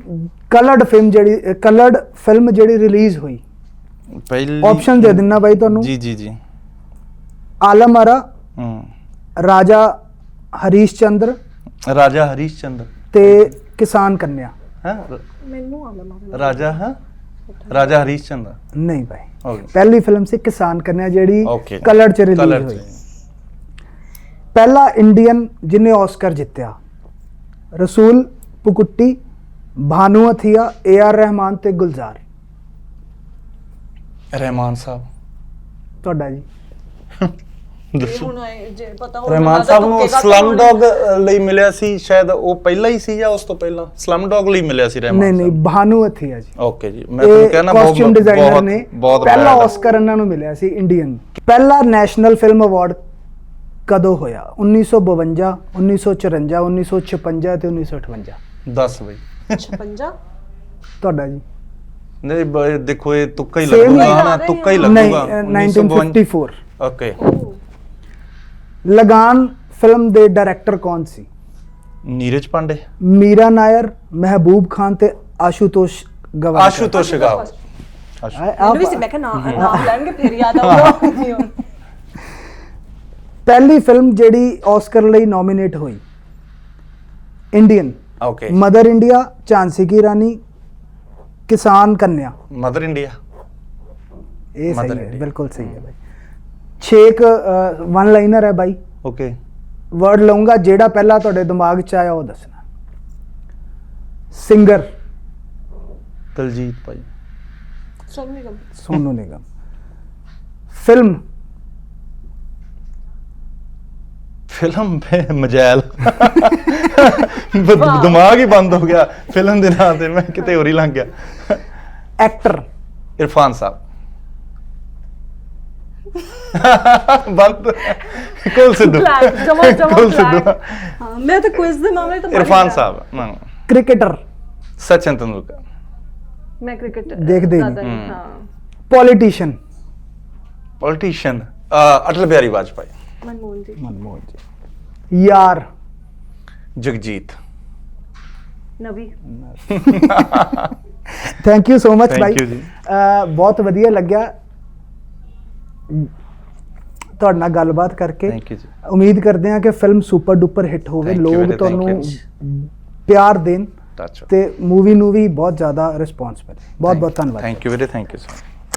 ਕਲਰਡ ਫਿਲਮ ਜਿਹੜੀ ਕਲਰਡ ਫਿਲਮ ਜਿਹੜੀ ਰਿਲੀਜ਼ ਹੋਈ। ਪਹਿਲੀ ਆਪਸ਼ਨ ਦੇ ਦਿੰਨਾ ਬਾਈ ਤੁਹਾਨੂੰ। ਜੀ ਜੀ ਜੀ। ਆਲਮ ਆਰਾ ਹੂੰ। ਰਾਜਾ ਹਰੀਸ਼ ਚੰਦਰ ਰਾਜਾ ਹਰੀਸ਼ ਚੰਦਰ ਤੇ ਕਿਸਾਨ ਕੰਨਿਆ। ਹਾਂ? ਮੈਨੂੰ ਆਲਮ ਰਾਜਾ ਹਾਂ? ਰਾਜਾ ਹਰੀਸ਼ ਚੰਦਰ ਨਹੀਂ ਓਕੇ ਪਹਿਲੀ ਫਿਲਮ ਸੀ ਕਿਸਾਨ ਕੰਨਿਆ ਜਿਹੜੀ ਓਕੇ। ਕਲਰਡ ਚ ਰਿਲੀਜ਼ ਹੋਈ। ਪਹਿਲਾ ਇੰਡੀਅਨ ਜਿਹਨੇ ਆਸਕਰ ਜਿੱਤਿਆ ਰਸੂਲ ਪੁਕੁੱਟੀ ਭਾਨੂ ਅਥੀਆ ਏ ਆਰ ਰਹਿਮਾਨ ਤੇ ਗੁਲਜ਼ਾਰ। ਰਹਿਮਾਨ ਸਾਹਿਬ। ਤੁਹਾਡਾ ਜੀ। ਦੱਸੋ। ਹੁਣ ਇਹ ਜੇ ਪਤਾ ਹੋਵੇ ਰਹਿਮਾਨ ਸਾਹਿਬ ਨੂੰ ਸਲਮ ਡੌਗ ਲਈ ਮਿਲਿਆ ਸੀ ਸ਼ਾਇਦ ਉਹ ਪਹਿਲਾਂ ਹੀ ਸੀ ਜਾਂ ਉਸ ਤੋਂ ਪਹਿਲਾਂ? ਸਲਮ ਡੌਗ ਲਈ ਮਿਲਿਆ ਸੀ ਰਹਿਮਾਨ ਨਹੀਂ ਨਹੀਂ ਭਾਨੂ ਅਥੀਆ ਜੀ। ਓਕੇ ਜੀ ਮੈਂ ਤੁਹਾਨੂੰ ਕਹਿਣਾ ਕਾਸਟਿਊਮ ਡਿਜ਼ਾਈਨਰ ਬਹੁਤ ਨੇ ਬਹੁਤ ਪਹਿਲਾ। ਆਸਕਰ ਇਹਨਾਂ ਨੂੰ ਮਿਲਿਆ ਸੀ ਇੰਡੀਅਨ ਪਹਿਲਾ ਨੈਸ਼ਨਲ ਫਿਲਮ ਅਵਾਰਡ ਕਦੋਂ ਹੋਇਆ? 1952 1954 1956 ਤੇ 1958 ਦੱਸ ਬਈ। 56 ਤੁਹਾਡਾ ਜੀ। ਨਹੀਂ ਬ- ਦੇਖੋ ਇਹ ਤੁੱਕਾ ਹੀ Same ਲੱਗੂਗਾ ਹੀ ਰਹੇ ਤੁੱਕਾ ਹੀ। ਨਹੀਂ ਲੱਗੂਗਾ। ਅ, 1954 ਓਕੇ। ਲਗਾਨ ਫਿਲਮ ਦੇ ਡਾਇਰੈਕਟਰ ਕੌਣ ਸੀ? ਨੀਰਜ ਪਾਂਡੇ। ਮੀਰਾ ਨਾਇਰ ਮਹਿਬੂਬ ਖਾਨ ਤੇ ਆਸ਼ੂਤੋਸ਼ ਗਵਾਸਕਰ ਆਸ਼ੂਤੋਸ਼ ਗਾਓ। ਮੈਨੂੰ ਵੀ ਸੀ ਮੈਂ ਕਿਹਾ ਨਾ ਨਾਮ ਲੈਣਗੇ ਫਿਰ ਯਾਦ ਪਹਿਲੀ ਫਿਲਮ ਜਿਹੜੀ ਆਸਕਰ ਲਈ ਨੋਮੀਨੇਟ ਹੋਈ Indian. Okay Mother India Jhansi ਕੀ ਰਾਨੀ ਕਿਸਾਨ ਕੰਨਿਆ। Mother India. ਇਹ ਸਹੀ ਹੈ. ਬਿਲਕੁਲ ਸਹੀ ਹੈ ਬਾਈ ਛੇਕ ਵਨ ਲਾਈਨਰ ਹੈ ਬਾਈ। ਓਕੇ ਵਰਡ ਲਵਾਂਗਾ ਜਿਹੜਾ ਪਹਿਲਾਂ ਤੁਹਾਡੇ ਦਿਮਾਗ 'ਚ ਆਇਆ ਉਹ ਦੱਸਣਾ। ਸਿੰਗਰ ਦਲਜੀਤ ਭਾਈ। ਸੁਣ ਨਿਗਮ। ਸੋਨੂ ਨਿਗਮ। ਫਿਲਮ ਫਿਲਮ ਮਜੈਲ। ਬ- ਦਿਮਾਗ ਹੀ ਬੰਦ ਹੋ ਗਿਆ। ਫਿਲਮ ਦੇ ਨਾਂ ਤੇ ਮੈਂ ਕਿਤੇ ਹੋਰ ਹੀ ਲੰਘ ਗਿਆ। ਐਕਟਰ ਇਰਫਾਨ ਸਾਹਿਬ ਬੰਦ ਕੁਲ ਸਿੱਧੂ Blank, ਜਮਾਂ ਜਮਾਂ ਕੁਲ ਸਿੱਧੂ blank। ਹਾਂ ਮੈਂ ਤਾਂ ਕੁਇਜ਼ ਦੇ ਮਾਮਲੇ ਤਾਂ ਮਾਰੀ ਇਰਫਾਨ ਜਾ। ਸਾਹਿਬ ਹਾਂ ਕ੍ਰਿਕਟਰ ਸਚਿਨ ਤੰਦੂਲਕਰ ਮੈਂ ਕ੍ਰਿਕਟ ਦੇਖਦੇ ਹੀ ਜ਼ਿਆਦਾ ਨਹੀਂ। ਹਾਂ ਪੋਲੀਟੀਸ਼ੀਅਨ ਪੋਲੀਟੀਸ਼ੀਅਨ ਅਟਲ ਬਿਹਾਰੀ ਵਾਜਪਾਈ ਮਨਮੋਹਨ ਜੀ ਮਨਮੋਹਨ ਜੀ ਯਾਰ Jagjit Navi thank you so much Thank ਬਾਈ you ਜੀ। ਅਹ, ਬਹੁਤ ਵਧੀਆ ਲੱਗਿਆ ਤੁਹਾਡੇ ਨਾਲ ਗੱਲਬਾਤ ਕਰਕੇ ਥੈਂਕ ਯੂ ਜੀ। ਉਮੀਦ ਕਰਦੇ ਹਾਂ ਕਿ ਫਿਲਮ ਸੁਪਰ ਡੁਪਰ ਹਿੱਟ ਹੋਵੇ। Thank you ਲੋਕ very, thank ਤੁਹਾਨੂੰ. ਪਿਆਰ ਦੇਣ ਟੱਚ ਤੇ ਮੂਵੀ ਨੂੰ ਵੀ ਬਹੁਤ ਜ਼ਿਆਦਾ ਰਿਸਪੌਂਸ ਮਿਲੇ। ਬਹੁਤ ਬਹੁਤ ਧੰਨਵਾਦ। ਥੈਂਕ ਯੂ ਵੀਰੇ ਥੈਂਕ ਯੂ ਸੋ